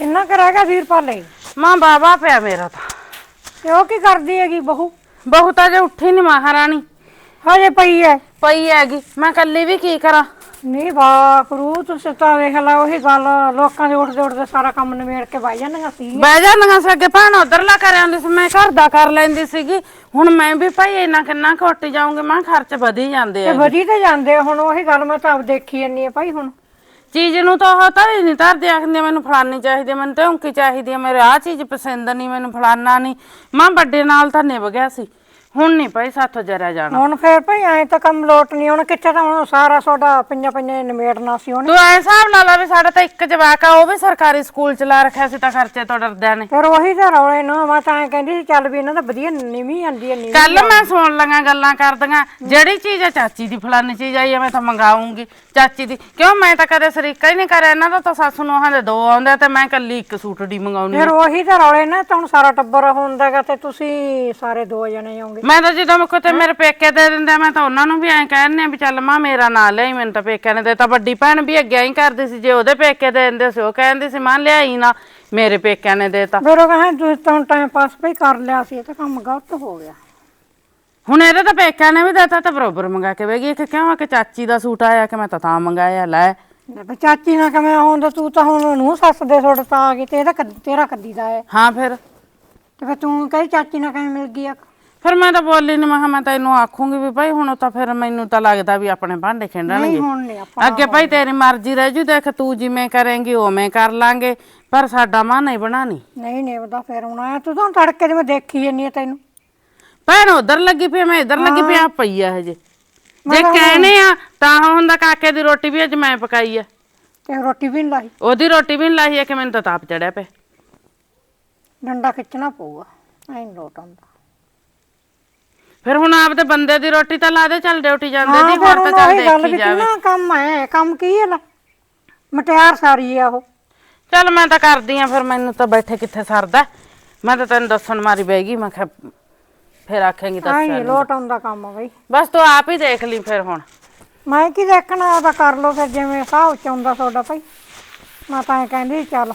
ਕਿੰਨਾ ਕਰਾਂਗਾ ਵੀਰਪਾਲੇ ਮਾਂ ਬਾਬਾ ਪਿਆ ਮੇਰਾ ਤਾਂ। ਤੇ ਉਹ ਕੀ ਕਰਦੀ ਹੈਗੀ ਬਹੂ? ਬਹੁਤਾ ਜੇ ਉੱਠੀ ਨਹੀਂ ਮਹਾਰਾਣੀ। ਹਜੇ ਪਈ ਐ। ਪਈ ਹੈਗੀ। ਮੈਂ ਕੱਲੀ ਵੀ ਕੀ ਕਰਾਂ? ਨਹੀਂ ਬਾਕਰੂ ਤੁਸੀਂ ਤਾਂ ਵੇਖ ਲਾ ਉਹੀ ਗੱਲ ਲੋਕਾਂ ਦੇ ਉੱਠਦੇ ਉੱਠਦੇ ਸਾਰਾ ਕੰਮ ਨਿਬੇੜ ਕੇ ਬਾਈ ਜਾਂਦੀਆਂ ਸੀ। ਬਹਿ ਜਾਂਦੀਆਂ ਸੀ ਅੱਗੇ। ਭੈਣ ਉਧਰਲਾ ਕਰ ਆਉਂਦੀ ਸੀ ਮੈਂ ਘਰ ਦਾ ਕਰ ਲੈਂਦੀ ਸੀਗੀ। ਹੁਣ ਮੈਂ ਵੀ ਭਾਈ ਇੰਨਾ ਕਿੰਨਾ ਘੁੱਟ ਜਾਊਂਗੀ ਮੈਂ ਕਿਹਾ ਖਰਚ ਵਧੀ ਜਾਂਦੇ ਤੇ ਆ ਵਧੀ ਤੇ ਜਾਂਦੇ ਆ, ਹੁਣ ਉਹੀ ਗੱਲ ਮੈਂ ਤਾਂ ਆਪ ਦੇਖੀ ਜੰਨੀ ਆ ਭਾਈ ਹੁਣ। ਚੀਜ਼ ਨੂੰ ਤਾਂ ਉਹ ਤਾਂ ਨਹੀਂ ਧਰਦੇ, ਆਖਦੇ ਮੈਨੂੰ ਫਲਾਨੀ ਚਾਹੀਦੀ ਹੈ ਮੈਨੂੰ ਤੇ ਚਾਹੀਦੀ ਹੈ ਮੇਰੇ ਆਹ ਚੀਜ਼ ਪਸੰਦ ਨਹੀਂ, ਮੈਨੂੰ ਫਲਾਨਾ ਨਹੀਂ। ਮਾਂ ਵੱਡੇ ਨਾਲ ਤਾਂ ਨਿਭ ਗਿਆ ਸੀ। ਹੁਣ ਨਹੀਂ ਭਾਈ ਸਾਥੋਂ ਜਰਿਆ ਜਾਣਾ। ਹੁਣ ਫੇਰ ਭਾਈ ਐ ਤਾਂ ਕੰਮ ਲੋਟ ਨਹੀਂ ਹੁਣ ਕਿੱਥੇ ਤਾਂ ਹੁਣ ਸਾਰਾ ਤੁਹਾਡਾ ਪੰਜਾਂ ਪੰਜਾਂ ਨਿਬੇੜਨਾ ਸੀ ਉਹਨੇ। ਤੂੰ ਐ ਹਿਸਾਬ ਨਾਲ ਲਾ ਵੀ ਸਾਡਾ ਤਾਂ ਇੱਕ ਜਵਾਕ ਆ ਉਹ ਵੀ ਸਰਕਾਰੀ ਸਕੂਲ ਚ ਲਾ ਰੱਖਿਆ ਸੀ ਤਾਂ ਖਰਚੇ ਤੋਂ ਡਰਦਿਆਂ ਨੇ। ਫਿਰ ਉਹੀ ਤਾਂ ਰੌਲੇ ਨੂੰ ਮੈਂ ਤਾਂ ਐ ਕਹਿੰਦੀ ਸੀ ਚੱਲ ਵੀ ਇਹਨਾਂ ਦਾ ਵਧੀਆ ਨਿਵੀਂ ਆਂਦੀ ਐ ਕੱਲ ਮੈਂ ਸੁਣ ਲਈਆਂ ਗੱਲਾਂ ਕਰਦੀਆਂ ਜਿਹੜੀ ਚੀਜ਼ ਆ ਚਾਚੀ ਦੀ ਫਲਾਨੀ ਚੀਜ਼ ਆਈ ਆ ਮੈਂ ਤਾਂ ਮੰਗਾਉਂਗੀ ਚਾਚੀ ਦੀ। ਕਿਉਂ ਮੈਂ ਤਾਂ ਕਦੇ ਸਰੀਕਾ ਹੀ ਨਹੀਂ ਕਰਿਆ ਇਹਨਾਂ ਦਾ ਤਾਂ ਸੱਸ ਨੂੰ ਦੇ ਦੋ ਆਉਂਦੇ ਆ ਤੇ ਮੈਂ ਕੱਲੀ ਇੱਕ ਸੂਟ ਦੀ ਮੰਗਾਉਣੀ ਫਿਰ ਉਹੀ ਤਾਂ ਰੌਲੇ ਨਾ ਤਾਂ ਹੁਣ ਸਾਰਾ ਟੱਬਰ ਹੁੰਦਾਗਾ ਤੇ ਤੁਸੀਂ ਸਾਰੇ ਦੋ ਜਣੇ ਆਉਂਗੇ। ਮੈਂ ਤਾਂ ਜਦੋਂ ਮੇਰੇ ਤੇ ਮੇਰੇ ਪੇਕੇ ਦੇ ਦਿੰਦੇ ਮੈਂ ਤਾਂ ਉਹਨਾਂ ਨੂੰ ਵੀ ਐਂ ਕਹਿੰਦੇ ਆ ਵੀ ਚੱਲ ਮਾਂ ਮੇਰਾ ਨਾਂ ਲਿਆਈ ਮੈਨੂੰ ਤਾਂ ਪੇਕਿਆਂ ਨੇ ਦੇਤਾ। ਵੱਡੀ ਭੈਣ ਵੀ ਅੱਗੇ ਹੀ ਕਰਦੀ ਸੀ ਜੇ ਉਹਦੇ ਪੇਕੇ ਦੇ ਦਿੰਦੇ ਸੀ ਉਹ ਕਹਿੰਦੀ ਸੀ ਮਾਂ ਲਿਆਈ ਨਾ ਮੇਰੇ ਪੇਕਿਆਂ ਨੇ ਦੇਤਾ। ਫਿਰ ਉਹ ਕਹਿੰਦੇ ਤੁਸੀਂ ਤਾਂ ਟਾਈਮ ਪਾਸ ਭਈ ਕਰ ਲਿਆ ਸੀ ਇਹ ਤਾਂ ਕੰਮ ਗਲਤ ਹੋ ਗਿਆ। ਹੁਣ ਇਹਦੇ ਤਾਂ ਪੇਕਿਆਂ ਨੇ ਵੀ ਦੇਤਾ ਤਾਂ ਬਰੋਬਰ ਮੰਗਾ ਕੇ ਵੇਗੀ ਕਿ ਕਿਉਂ ਆ ਕਿ ਚਾਚੀ ਦਾ ਸੂਟ ਆਇਆ ਕਿ ਮੈਂ ਤਾਂ ਤਾਂ ਮੰਗਾਇਆ ਲੈ। ਲੈ ਵੀ ਚਾਚੀ ਨਾਲ ਕਿਵੇਂ ਹੁੰਦਾ ਤੂੰ ਤਾਂ ਹੁਣ ਨੂੰ ਸੱਸ ਦੇ ਸੁੱਟ ਤਾਂ ਆ ਗਈ ਤੇ ਇਹਦਾ ਕੱਦ- ਤੇਰਾ ਕੱਦੀ ਦਾ ਹੈ। ਹਾਂ ਫਿਰ। ਤੇ ਫਿਰ ਤੂੰ ਕਹੀ ਚਾਚੀ ਨਾਲ ਕਿਵੇਂ ਮਿਲ ਗਈ ਆ? ਫਿਰ ਮੈਂ ਤਾਂ ਬੋਲੀ ਨਹੀਂ ਮੈਂ ਕਿਹਾ ਮੈਂ ਤਾਂ ਇਹਨੂੰ ਆਖੂੰਗੀ ਵੀ ਭਾਈ ਹੁਣ ਤਾਂ ਫਿਰ ਮੈਨੂੰ ਤਾਂ ਲੱਗਦਾ ਵੀ ਆਪਣੇ ਭਾਂਡੇ ਖੇਡਣਗੇ। ਨਹੀਂ ਹੁਣ ਨਹੀਂ ਆਪਾਂ ਅੱਗੇ ਭਾਈ ਤੇਰੀ ਮਰਜ਼ੀ ਰਹਿ ਜੂ ਦੇਖ ਤੂੰ ਜਿਵੇਂ ਕਰੇਂਗੀ ਉਵੇਂ ਕਰ ਲਾਂਗੇ ਪਰ ਸਾਡਾ ਮਨ ਨਹੀਂ ਬਣਾਣੀ। ਨਹੀਂ ਨਹੀਂ ਉਹਦਾ ਫਿਰ ਹੁਣ ਆਇਆ ਤੂੰ ਤਾਂ ਤੜਕੇ ਦੇ ਮੈਂ ਦੇਖੀ ਜੰਨੀ ਆ ਤੈਨੂੰ। ਭੈਣ ਉਧਰ ਲੱਗੀ ਪਈ ਆ, ਮੈਂ ਇੱਧਰ ਲੱਗੀ ਪਈ ਆ ਪਈ ਆ ਹਜੇ। ਜੇ ਕਹਿਣੇ ਆ ਤਾਂ ਹੁੰਦਾ ਕਾਕੇ ਦੀ ਰੋਟੀ ਵੀ ਅੱਜ ਮੈਂ ਪਕਾਈ ਆ। ਤੇ ਰੋਟੀ ਵੀ ਨੀ ਲਾਈ। ਉਹਦੀ ਰੋਟੀ ਵੀ ਨੀ ਲਾਹੀ ਆ ਕਿ ਮੈਨੂੰ ਤਾਂ ਤਾਪ ਚੜਿਆ ਪਿਆ। ਡੰਡਾ ਖਿੱਚਣਾ ਪਊਗਾ ਐਂ ਲੋਟ ਆਉਂਦਾ। ਫਿਰ ਹੁਣ ਆਪਦੇ ਬੰਦੇ ਦੀ ਰੋਟੀ ਤਾਂ ਲਾ ਦੇ ਚੱਲ ਡਿਊਟੀ ਜਾਂਦੇ ਦੀ ਹੋਰ ਤਾਂ ਚੱਲ ਉਹੀ ਦੇਖੀ ਜਾਵੇ। ਕਿੰਨਾ ਕੰਮ ਹੈ ਕੰਮ ਕੀ ਹੈ ਲੈ? ਮਟਿਆਰ ਸਾਰੀ ਆ ਉਹ। ਚੱਲ ਮੈਂ ਤਾਂ ਕਰਦੀ ਆ ਫਿਰ ਮੈਨੂੰ ਤਾਂ ਬੈਠੇ ਕਿੱਥੇ ਸਰਦਾ? ਮੈਂ ਤਾਂ ਤੈਨੂੰ ਦੱਸਣ ਮਾਰੀ ਬੈਗੀ ਮੈਂ ਕਿਹਾ ਫਿਰ ਆਖੇਂਗੀ ਦੱਸ ਨੀ ਲੋਟ ਆਉਂਦਾ ਕੰਮ ਬਈ। ਬਸ ਤੂੰ ਆਪ ਹੀ ਦੇਖ ਲਈ ਫਿਰ ਹੁਣ। ਮੈਂ ਕੀ ਦੇਖਣਾ ਉਹਦਾ ਕਰ ਲੋ ਫਿਰ ਜਿਵੇਂ ਹਿਸਾਬ ਚ ਆਉਂਦਾ ਤੁਹਾਡਾ ਭਾਈ। ਮੈਂ ਤਾਂ ਐਂ ਕਹਿੰਦੀ ਚੱਲ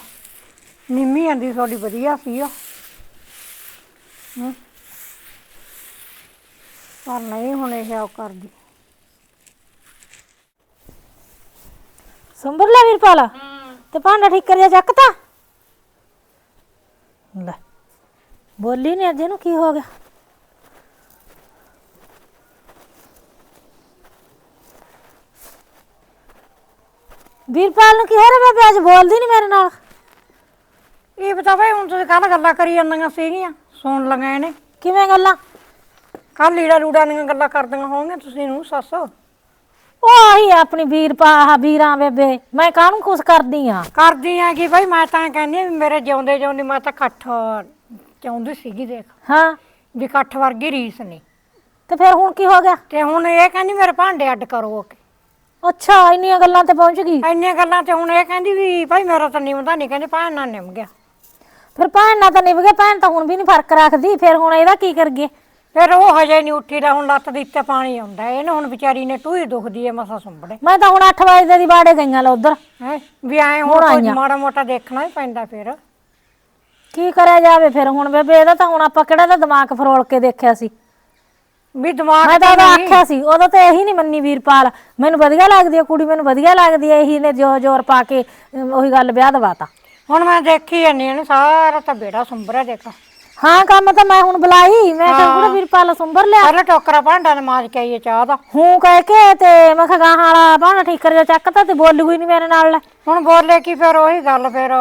ਨਿੰਮੀ ਆਂਦੀ ਤੁਹਾਡੀ ਵਧੀਆ ਸੀ ਆ ਹੂੰ। ਪਰ ਨਹੀਂ ਹੁਣ ਇਹ ਉਹ ਕਰਦੀ। ਸੰਭਰ ਲੈ ਵੀਰਪਾਲ। ਤੇ ਭਾਂਡਾ ਠੀਕ ਕਰਿਆ ਚੱਕਤਾ ਲੈ ਬੋਲੀ ਨਹੀਂ ਅੱਜ ਇਹਨੂੰ ਕੀ ਹੋ ਗਿਆ। ਵੀਰਪਾਲ ਨੂੰ ਕੀ ਹੋ ਰਿਹਾ? ਬੇਬੇ ਅੱਜ ਬੋਲਦੀ ਨਹੀਂ ਮੇਰੇ ਨਾਲ। ਇਹ ਬਤਾ ਭਾਈ ਹੁਣ ਤੁਸੀਂ ਕੱਲ ਗੱਲਾਂ ਕਰੀ ਜਾਂਦੀਆਂ ਸੀਗੀਆਂ? ਸੁਣ ਲਈਆਂ ਇਹਨੇ। ਕਿਵੇਂ ਗੱਲਾਂ? ਕੱਲ ਲੀੜਾ ਲੂੜਾ ਦੀਆਂ ਗੱਲਾਂ ਕਰਦੀਆਂ ਹੋਣਗੀਆਂ ਤੁਸੀਂ ਨੂੰ ਸੱਸ। ਉਹ ਆਹੀ ਆਪਣੀ ਵੀਰਪਾ ਆਹ ਵੀਰਾਂ ਬੇਬੇ। ਮੈਂ ਕਾਹਨੂੰ ਕੁਛ ਕਰਦੀ ਆ? ਕਰਦੀ ਆ ਕਿ ਭਾਈ ਮੈਂ ਤਾਂ ਕਹਿੰਦੀ ਆ ਵੀ ਮੇਰੇ ਜਿਉਂਦੇ ਜਿਉਂਦੀ ਮੈਂ ਤਾਂ ਇਕੱਠ ਚਾਹੁੰਦੀ ਸੀਗੀ ਦੇਖ। ਹਾਂ। ਵੀ ਇਕੱਠ ਵਰਗੀ ਰੀਸ ਨਹੀਂ। ਤੇ ਫਿਰ ਹੁਣ ਕੀ ਹੋ ਗਿਆ? ਤੇ ਹੁਣ ਇਹ ਕਹਿੰਦੀ ਮੇਰੇ ਭਾਂਡੇ ਅੱਡ ਕਰੋ ਕੇ। ਅੱਛਾ ਇੰਨੀਆਂ ਗੱਲਾਂ ਤੇ ਪਹੁੰਚ ਗਈ? ਇੰਨੀਆਂ ਗੱਲਾਂ ਤੇ ਹੁਣ ਇਹ ਕਹਿੰਦੀ ਵੀ ਭਾਈ ਮੇਰਾ ਤਾਂ ਨਿਮਦਾ ਨਹੀਂ ਕਹਿੰਦੀ ਭਾਂ ਨਾ ਨਿਮ ਗਿਆ। ਫਿਰ ਭੈਣ ਨਾਲ ਤਾਂ ਨਿਭ ਗਿਆ ਭੈਣ ਤਾਂ ਹੁਣ ਵੀ ਨਹੀਂ ਫ਼ਰਕ ਰੱਖਦੀ। ਫਿਰ ਹੁਣ ਇਹਦਾ ਕੀ ਕਰਗੇ ਫਿਰ ਉਹ ਹਜੇ ਨਹੀਂ ਉੱਠੀ ਦਾ ਹੁਣ ਲੱਤ ਦੇ ਉੱਤੇ ਪਾਣੀ ਆਉਂਦਾ ਇਹਨੂੰ ਹੁਣ ਵਿਚਾਰੀ ਨੇ ਟੂਈ ਦੁਖਦੀ ਐ ਮਸਾ ਸੁੰਬੜੇ। ਮੈਂ ਤਾਂ ਹੁਣ 8 ਵਜੇ ਦੀ ਬਾੜੇ ਗਈਆਂ ਲਾ ਉਧਰ। ਹੈ? ਵੀ ਐ ਹੁਣ ਕੋਈ ਮਾੜਾ ਮੋਟਾ ਦੇਖਣਾ ਹੀ ਪੈਂਦਾ ਫਿਰ। ਕੀ ਕਰਿਆ ਜਾਵੇ ਫਿਰ ਹੁਣ? ਬੇਬੇ ਇਹਦਾ ਤਾਂ ਹੁਣ ਆਪਾਂ ਕਿਹੜਾ ਦਾ ਦਿਮਾਗ ਫਰੋਲ ਕੇ ਦੇਖਿਆ ਸੀ? ਵੀ ਦਿਮਾਗ ਮੈਂ ਤਾਂ ਉਹਦਾ ਆਖਿਆ ਸੀ ਉਦੋਂ ਤੇ ਇਹੀ ਨਹੀਂ ਮੰਨੀ ਵੀਰਪਾਲ। ਮੈਨੂੰ ਵਧੀਆ ਲੱਗਦੀ ਹੈ ਕੁੜੀ ਮੈਨੂੰ ਵਧੀਆ ਲੱਗਦੀ ਹੈ ਇਹੀ ਨੇ ਜੋ ਜ਼ੋਰ ਪਾ ਕੇ ਅਮ, ਉਹੀ ਗੱਲ ਵਿਆਹ ਦਵਾਤਾ ਹੁਣ ਮੈਂ ਦੇਖੀ ਜਾਂਦੀ ਇਹਨੇ ਸਾਰਾ ਤਾਂ ਬੇੜਾ ਸੁੰਬਰਿਆ ਦੇਖ। ਹਾਂ ਕੰਮ ਤਾਂ ਮੈਂ ਹੁਣ ਬੁਲਾਈ। ਮੈਂ ਕਿਹਾ ਕੁੜਾ ਵੀਰਪਾਲ ਸੁੰਬਰ ਲਿਆ। ਪਹਿਲਾਂ ਟੋਕਰਾ ਭਾਂਡਾ ਨੇ ਮਾਜ ਕੇ ਆਈਏ ਚਾਹ ਦਾ। ਹੂੰ ਕਹਿ ਕੇ ਤੇ ਮੈਂ ਕਿਹਾ ਗਾਹਾਂ ਵਾਲਾ ਬਾਣਾ ਠੀਕਰ ਜਾ ਚੱਕਤਾ ਤੇ ਬੋਲੀ ਕੋਈ ਨਹੀਂ ਮੇਰੇ ਨਾਲ। ਲੈ ਹੁਣ ਬੋਲੇ ਕੀ ਫਿਰ ਉਹੀ ਗੱਲ ਫਿਰ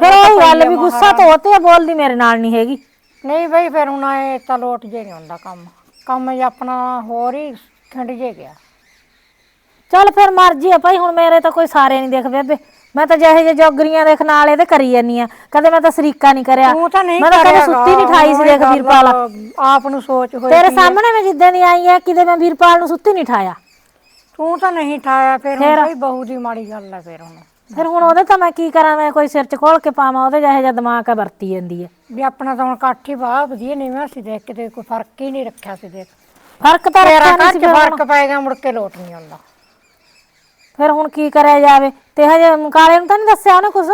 ਫਿਰ ਉਹ ਗੱਲ ਵੀ ਗੁੱਸਾ ਤੋਂ ਤੇ ਬੋਲਦੀ ਮੇਰੇ ਨਾਲ ਨਹੀਂ ਹੈਗੀ। ਨਹੀਂ ਬਈ ਫਿਰ ਹੁਣ ਇਹ ਤਾਂ ਲੋਟ ਜੇ ਨਹੀਂ ਹੁੰਦਾ ਕੰਮ। ਕੰਮ ਆਪਣਾ ਹੋਰ ਹੀ ਖਿੰਡ ਜੇ ਗਿਆ। ਚੱਲ ਫਿਰ ਮਰਜ਼ੀ ਆ ਭਾਈ ਹੁਣ ਮੇਰੇ ਤਾਂ ਕੋਈ ਸਾਰੇ ਨਹੀਂ ਦੇਖ ਬੇਬੇ। ਮੈਂ ਤਾਂ ਜਿਹੇ ਜਿਹੇ ਜੋਗਰੀਆਂ ਦੇਖ ਨਾਲ ਇਹਦੇ ਕਰੀ ਜਾਨੀ ਆ। ਕਦੇ ਮੈਂ ਤਾਂ ਸਰੀਕਾ ਨਹੀਂ ਕਰਿਆ। ਤੂੰ ਤਾਂ ਨਹੀਂ ਮੈਂ ਤਾਂ ਕਦੇ ਕਰਿਆ ਸੁੱਤੀ ਨਹੀਂ ਠਾਈ ਸੀ ਦੇਖ ਵੀਰਪਾਲ। ਆਪ ਨੂੰ ਸੋਚ ਹੋਈ ਤੇਰੇ ਸਾਹਮਣੇ ਮੈਂ ਜਿੱਦਾਂ ਦੀ ਆਈ ਆ ਕਿਤੇ ਮੈਂ ਵੀਰਪਾਲ ਨੂੰ ਸੁੱਤੀ ਨਹੀਂ ਠਾਇਆ। ਤੂੰ ਤਾਂ ਨਹੀਂ ਠਾਇਆ ਫਿਰ ਹੁਣ ਕੋਈ ਬਹੂ ਦੀ ਮਾੜੀ ਗੱਲ ਹੈ ਫਿਰ ਹੁਣ। ਫਿਰ ਹੁਣ ਉਹਦੇ ਤਾਂ ਮੈਂ ਕੀ ਕਰਾਂ ਮੈਂ ਕੋਈ ਸਿਰ ਚ ਖੋਲ ਕੇ ਪਾਵਾਂ ਉਹਦੇ ਜਿਹੇ ਜਿਹਾ ਦਿਮਾਗ ਆ ਵਰਤੀ ਜਾਂਦੀ ਹੈ ਵੀ ਆਪਣਾ ਤਾਂ ਹੁਣ ਇਕੱਠ ਹੀ ਬਾਹ ਵਧੀਆ ਨਹੀਂ ਸੀ ਦੇਖ ਕਿਤੇ ਕੋਈ ਫ਼ਰਕ ਹੀ ਨਹੀਂ ਰੱਖਿਆ ਸੀ ਦੇਖ। ਫ਼ਰਕ ਤਾਂ ਰੱਖਿਆ ਨਹੀਂ ਸੀ ਫ਼ਰਕ ਪੈ ਗਿਆ ਮੁੜ ਕੇ ਲੋਟ ਨਹੀਂ ਆਉਂਦਾ। ਫਿਰ ਹੁਣ ਕੀ ਕਰਿਆ ਜਾਵੇ? ਤੇ ਹਜੇ ਕਾਲੇ ਨੂੰ ਤਾਂ ਨਹੀਂ ਦੱਸਿਆ ਉਹਨੇ ਕੁਝ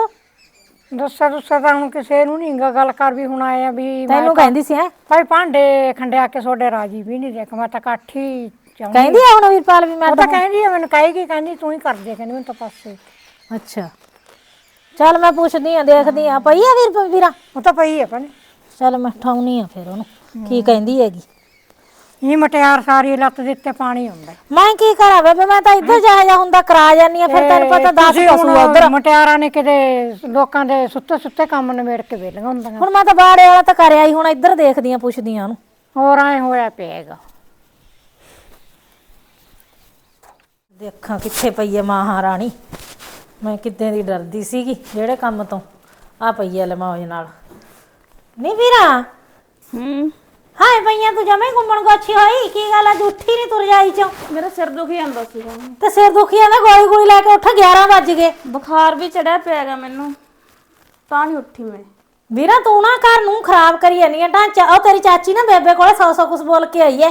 ਦੱਸਿਆ ਦੱਸਿਆ ਤਾਂ ਹੁਣ ਕਿਸੇ ਨੂੰ ਨਹੀਂ ਗਾ ਗੱਲ ਕਰ ਵੀ ਹੁਣ ਆਏ ਆ ਵੀ ਮੈਂ ਤੈਨੂੰ ਕਹਿੰਦੀ ਸੀ ਹੈ? ਭਾਈ ਭਾਂਡੇ ਖੰਡਿਆ ਕੇ ਤੁਹਾਡੇ ਰਾਜੀ ਵੀ ਨਹੀਂ ਦੇਖ ਮੈਂ ਤਾਂ ਕਾਠੀ ਚਾਹੁੰਦੀ ਕਹਿੰਦੀ ਆ ਹੁਣ ਵੀਰਪਾਲ ਵੀ ਮੈਂ ਉਹ ਤਾਂ ਕਹਿੰਦੀ ਆ ਮੈਨੂੰ ਕਹੇਗੀ ਕਹਿੰਦੀ ਤੂੰ ਹੀ ਕਰ ਦੇ ਕਹਿੰਦੀ ਮੈਨੂੰ ਤਾਂ ਪਾਸੇ ਅੱਛਾ। ਚੱਲ ਮੈਂ ਪੁੱਛਦੀ ਆ ਦੇਖਦੀ ਆ ਪਈ ਆ ਵੀਰ ਵੀਰਾ? ਉਹ ਤਾਂ ਪਈ ਹੈ ਭੈਣੇ। ਚੱਲ ਮੈਂ ਠਾਉਣੀ ਆ ਫਿਰ ਉਹਨੂੰ ਕੀ ਕਹਿੰਦੀ ਹੈਗੀ। ਇਹ ਮਟਿਆਰ ਸਾਰੀ ਲੱਤ ਦੇ ਉੱਤੇ ਪਾਣੀ ਹੁੰਦਾ। ਮੈਂ ਕੀ ਕਰਾਂ ਬੇਬੇ? ਮੈਂ ਤਾਂ ਇੱਧਰ ਜਾ ਜਾ ਹੁੰਦਾ ਕਰਾ ਜਾਨੀ ਆ ਫਿਰ ਤੈਨੂੰ ਪਤਾ 10 ਤੁਸੀਂ ਪਸ਼ੂ ਹੁਣ ਆ ਉਧਰ। ਮਟਿਆਰਾਂ ਨੇ ਕਿਤੇ ਲੋਕਾਂ ਦੇ ਸੁੱਤੇ ਸੁੱਤੇ ਕੰਮ ਨਿਬੇੜ ਕੇ ਵੇਲੀਆਂ ਹੁੰਦੀਆਂ। ਹੁਣ ਮੈਂ ਤਾਂ ਬਾੜੇ ਵਾਲਾ ਤਾਂ ਕਰਿਆ ਹੀ ਹੁਣ ਇੱਧਰ ਦੇਖਦੀ ਆ ਪੁੱਛਦੀ ਆ ਉਹਨੂੰ। ਹੋਰ ਐ ਹੋਇਆ ਪਿਆਗਾ। ਦੇਖਾਂ ਕਿੱਥੇ ਪਈ ਹੈ ਮਹਾਰਾਣੀ। ਮੈਂ ਕਿੱਦਾਂ ਦੀ ਡਰਦੀ ਸੀਗੀ ਜਿਹੜੇ ਕੰਮ ਤੋਂ। ਆ ਪਈ ਹੈ ਲਮੌਜ ਨਾਲ। ਨਹੀਂ ਵੀਰਾ? ਹੂੰ। ਹਾਏ ਪਈਆਂ ਤੂੰ ਜਮੇ ਘੁੰਮਣ ਗੋਛੀ ਹੋਈ। ਕੀ ਗੱਲ ਅੱਜ ਉੱਠੀ ਨਹੀਂ ਤੁਰ ਜਾਈ ਚੋਂ? ਮੇਰਾ ਸਿਰ ਦੁਖੀ ਜਾਂਦਾ ਸੀਗਾ ਤੇ ਸਿਰ ਦੁਖੀ ਜਾਂਦਾ ਗੋਲੀ ਗੋਲੀ ਲੈ ਕੇ ਉੱਠ 11 ਵੱਜ ਗਏ। ਬੁਖਾਰ ਵੀ ਚੜਿਆ ਪਿਆਗਾ ਮੈਨੂੰ। ਤਾਂ ਨਹੀਂ ਉੱਠੀ ਮੈਂ। ਵੀਰਾ ਤੂੰ ਨਾ ਘਰ ਨੂੰ ਖਰਾਬ ਕਰੀ ਜਾਨੀ ਆ ਢਾਂਚਾ। ਉਹ ਤੇਰੀ ਚਾਚੀ ਨਾ ਬੇਬੇ ਕੋਲੇ ਸੌ ਸੌ ਕੁਛ ਬੋਲ ਕੇ ਆਈ ਐ।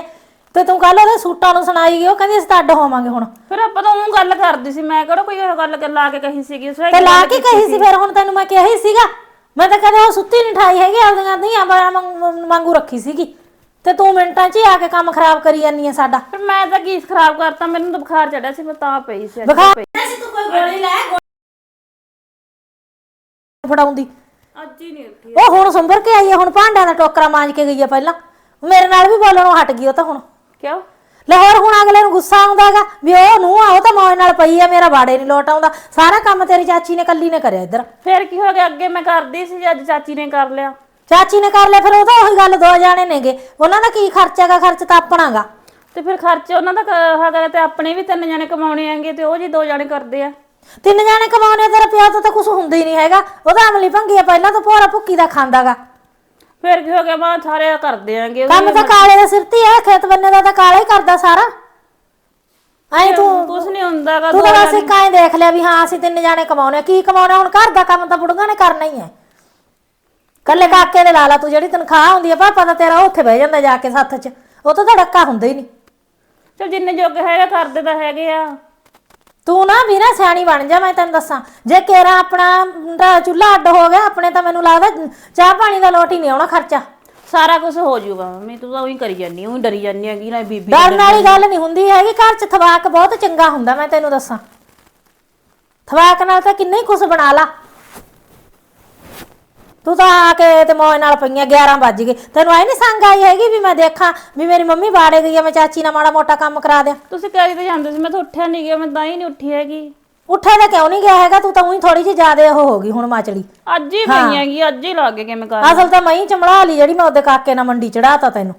ਤੇ ਤੂੰ ਕੱਲ ਉਹਦੇ ਸੂਟਾਂ ਨੂੰ ਸੁਣਾਈ ਗਈ ਉਹ ਕਹਿੰਦੀ ਅਸੀਂ ਤਾਂ ਅੱਡ ਹੋਵਾਂਗੇ ਹੁਣ। ਫਿਰ ਆਪਾਂ ਤਾਂ ਉਹ ਗੱਲ ਕਰਦੀ ਸੀ ਮੈਂ ਕਿਹੜਾ ਕੋਈ ਗੱਲ ਕਰ- ਲਾ ਕੇ ਕਹੀ ਸੀਗੀ ਤੇ ਲਾ ਕੇ ਕਹੀ ਸੀ ਫਿਰ ਹੁਣ ਤੈਨੂੰ ਮੈਂ ਕਿਹਾ ਹੀ ਸੀਗਾ। ਮੈਂ ਤਾਂ ਕਦੇ ਉਹ ਸੁੱਤੀ ਨਹੀਂ ਠਾਈ ਹੈਗੀ ਆਪਦੀਆਂ ਧੀਆਂ ਬਾਰਾਂ ਵਾਂਗੂ ਰੱਖੀ ਸੀਗੀ। ਤੇ ਤੂੰ ਮਿੰਟਾਂ 'ਚ ਹੀ ਆ ਕੇ ਕੰਮ ਖਰਾਬ ਕਰੀ ਜਾਨੀ ਆ ਸਾਡਾ। ਫਿਰ ਮੈਂ ਤਾਂ ਕੀ ਖਰਾਬ ਕਰਤਾ ਮੈਨੂੰ ਤਾਂ ਬੁਖਾਰ ਚੜਿਆ ਸੀ ਮੈਂ ਤਾਂ ਪਈ ਸੀ ਅੱਜ। ਬੁਖਾਰ ਪਈ। ਸੀ। ਤੂੰ ਕੋਈ ਗੋਲੀ ਲੈ ਫੜਾਉਂਦੀ। ਅੱਜ ਹੀ ਨਹੀਂ ਉੱਠੀ। ਉਹ ਹੁਣ ਸੰਭਰ ਕੇ ਆਈ ਹੈ ਹੁਣ ਭਾਂਡਿਆਂ ਦਾ ਟੋਕਰਾ ਮਾਂਜ ਕੇ ਗਈ ਹੈ ਪਹਿਲਾਂ। ਮੇਰੇ ਨਾਲ ਵੀ ਬੋਲਣੋਂ ਹਟ ਗਈ ਉਹ ਤਾਂ ਹੁਣ। ਕਿਉਂ? ਲੈ ਹੋਰ ਹੁਣ ਅਗਲੇ ਨੂੰ ਗੁੱਸਾ ਆਉਂਦਾਗਾ ਵੀ ਉਹ ਨੂੰ ਆ ਉਹ ਤਾਂ ਮੌਜ ਨਾਲ ਪਈ ਆ ਮੇਰਾ ਬਾੜੇ ਨਹੀਂ ਲੋਟ ਆਉਂਦਾ। ਸਾਰਾ ਕੰਮ ਤੇਰੀ ਚਾਚੀ ਨੇ ਕੱਲੀ ਨੇ ਕਰਿਆ ਇੱਧਰ। ਫਿਰ ਕੀ ਹੋ ਗਿਆ? ਅੱਗੇ ਮੈਂ ਕਰਦੀ ਸੀ ਜੇ ਅੱਜ ਚਾਚੀ ਨੇ ਕਰ ਲਿਆ। ਚਾਚੀ ਨੇ ਕਰ ਲਿਆ ਫਿਰ ਉਹ ਤਾਂ ਉਹੀ ਗੱਲ ਦੋ ਜਾਣੇ ਨੇਗੇ। ਉਹਨਾਂ ਦਾ ਕੀ ਖਰਚਾਗਾ ਖਰਚ ਤਾਂ ਆਪਣਾਗਾ ਤੇ ਫਿਰ ਖਰਚ ਉਹਨਾਂ ਦਾ ਹੈਗਾ ਤੇ ਆਪਣੇ ਵੀ ਤਿੰਨ ਜਣੇ ਕਮਾਉਣੇ ਆਂਗੇ ਤੇ ਉਹ ਜੀ ਦੋ ਜਣੇ ਕਰਦੇ ਆ। ਤਿੰਨ ਜਾਣੇ ਕਮਾਉਣੇ ਤੇਰੇ ਪਿਓ ਤੋਂ ਤਾਂ ਕੁਝ ਹੁੰਦਾ ਹੀ ਨਹੀਂ ਹੈਗਾ। ਉਹਦਾ ਅਮਲੀ ਭੰਗੀ ਆ ਪਹਿਲਾਂ ਤਾਂ ਭੋਰਾ ਭੁੱਕੀ ਦਾ ਖਾਂਦਾਗਾ ਫਿਰ ਕੀ ਹੋ ਗਿਆ? ਮੈਂ ਸਾਰੇ ਕਰਦੇ ਆਂਗੇ। ਕੰਮ ਤਾਂ ਕਾਲੇ ਦੇ ਸਿਰ ਤੇ ਆ ਖੇਤ ਬੰਨੇ ਦਾ ਤਾਂ ਕਾਲਾ ਹੀ ਕਰਦਾ ਸਾਰਾ। ਐ ਤੂੰ ਕੁਛ ਨਹੀਂ ਹੁੰਦਾਗਾ ਤੂੰ ਤਾਂ ਬਸ ਇੱਕ ਐਂ ਦੇਖ ਲਿਆ ਵੀ ਹਾਂ ਅਸੀਂ ਤਿੰਨ ਜਾਣੇ ਕਮਾਉਣੇ ਆ। ਕੀ ਕਮਾਉਣਾ? ਹੁਣ ਘਰ ਦਾ ਕੰਮ ਤਾਂ ਬੁੜੀਆਂ ਨੇ ਕਰਨਾ ਹੀ ਹੈ ਕੱਲੇ ਕਾਕੇ ਦੇ ਲਾ ਲਾ ਤੂੰ ਜਿਹੜੀ ਤਨਖਾਹ ਹੁੰਦੀ ਆ ਪਾਪਾ ਤਾਂ ਤੇਰਾ ਉੱਥੇ ਬਹਿ ਜਾਂਦਾ ਜਾ ਕੇ ਸੱਥ 'ਚ। ਉਹ ਤਾਂ ਧੜਕਾ ਹੁੰਦਾ ਹੀ ਨਹੀਂ। ਚਲ ਜਿੰਨੇ ਜੋਗ ਹੈਗਾ ਕਰਦੇ ਤਾਂ ਹੈਗੇ ਆ। ਤੂੰ ਨਾ ਵੀ ਨਾ ਸਿਆਣੀ ਬਣ ਜਾ ਮੈਂ ਤੈਨੂੰ ਦੱਸਾਂ। ਜੇ ਕੇਰਾ ਆਪਣਾ ਦਾ ਚੁੱਲ੍ਹਾ ਅੱਡ ਹੋ ਗਿਆ ਆਪਣੇ ਤਾਂ ਮੈਨੂੰ ਲੱਗਦਾ ਚਾਹ ਪਾਣੀ ਦਾ ਲੋਟ ਹੀ ਨਹੀਂ ਆਉਣਾ ਖਰਚਾ। ਸਾਰਾ ਕੁਝ ਹੋ ਜਾਊਗਾ ਮੰਮੀ ਤੂੰ ਤਾਂ ਉਹੀ ਕਰੀ ਜਾਨੀ ਉਹੀ ਡਰੀ ਜਾਨੀ ਹੈਗੀ ਨਾ ਬੀਬੀ ਡਰਨ ਵਾਲੀ ਗੱਲ ਨਹੀਂ ਹੁੰਦੀ ਹੈਗੀ ਘਰ 'ਚ ਥਵਾਕ ਬਹੁਤ ਚੰਗਾ ਹੁੰਦਾ ਮੈਂ ਤੈਨੂੰ ਦੱਸਾਂ। ਥਵਾਕ ਨਾਲ ਤਾਂ ਕਿੰਨੇ ਹੀ ਕੁਛ ਬਣਾ ਲਾ। ਤੂੰ ਤਾਂ ਆ ਕੇ ਤੇ ਮੌਜ ਨਾਲ ਪਈਆਂ 11 ਵੱਜ ਗਏ। ਤੈਨੂੰ ਐ ਨਹੀਂ ਸੰਗ ਆਈ ਹੈਗੀ ਵੀ ਮੈਂ ਦੇਖਾਂ ਵੀ ਮੇਰੀ ਮੰਮੀ ਬਾੜੇ ਗਈ ਆ ਮੈਂ ਚਾਚੀ ਨਾਲ ਮਾੜਾ ਮੋਟਾ ਕੰਮ ਕਰਾ ਦਿਆਂ। ਤੁਸੀਂ ਕਹੀ ਤੇ ਜਾਂਦੇ ਸੀ? ਮੈਂ ਤਾਂ ਉੱਠਿਆ ਨਹੀਂ ਗਿਆ ਮੈਂ ਤਾਂ ਹੀ ਨਹੀਂ ਉੱਠੀ ਹੈਗੀ। ਉੱਠਿਆ ਤਾਂ ਕਿਉਂ ਨਹੀਂ ਗਿਆ ਹੈਗਾ? ਤੂੰ ਤਾਂ ਉਹੀ ਥੋੜੀ ਜਿਹੀ ਜ਼ਿਆਦਾ ਉਹ ਹੋ ਗਈ ਹੁਣ ਮਾਚਲੀ। ਅੱਜ ਹੀ ਪਈ ਹੈਗੀ ਅੱਜ ਹੀ ਲੱਗ ਗਏ ਕਿਵੇਂ ਕਰ। ਅਸਲ ਤਾਂ ਮੈਂ ਹੀ ਚਮੜਾ ਲਈ ਜਿਹੜੀ ਮੈਂ ਉਹਦੇ ਕਾਕੇ ਨਾਲ ਮੰਡੀ ਚੜਾਤਾ ਤੈਨੂੰ।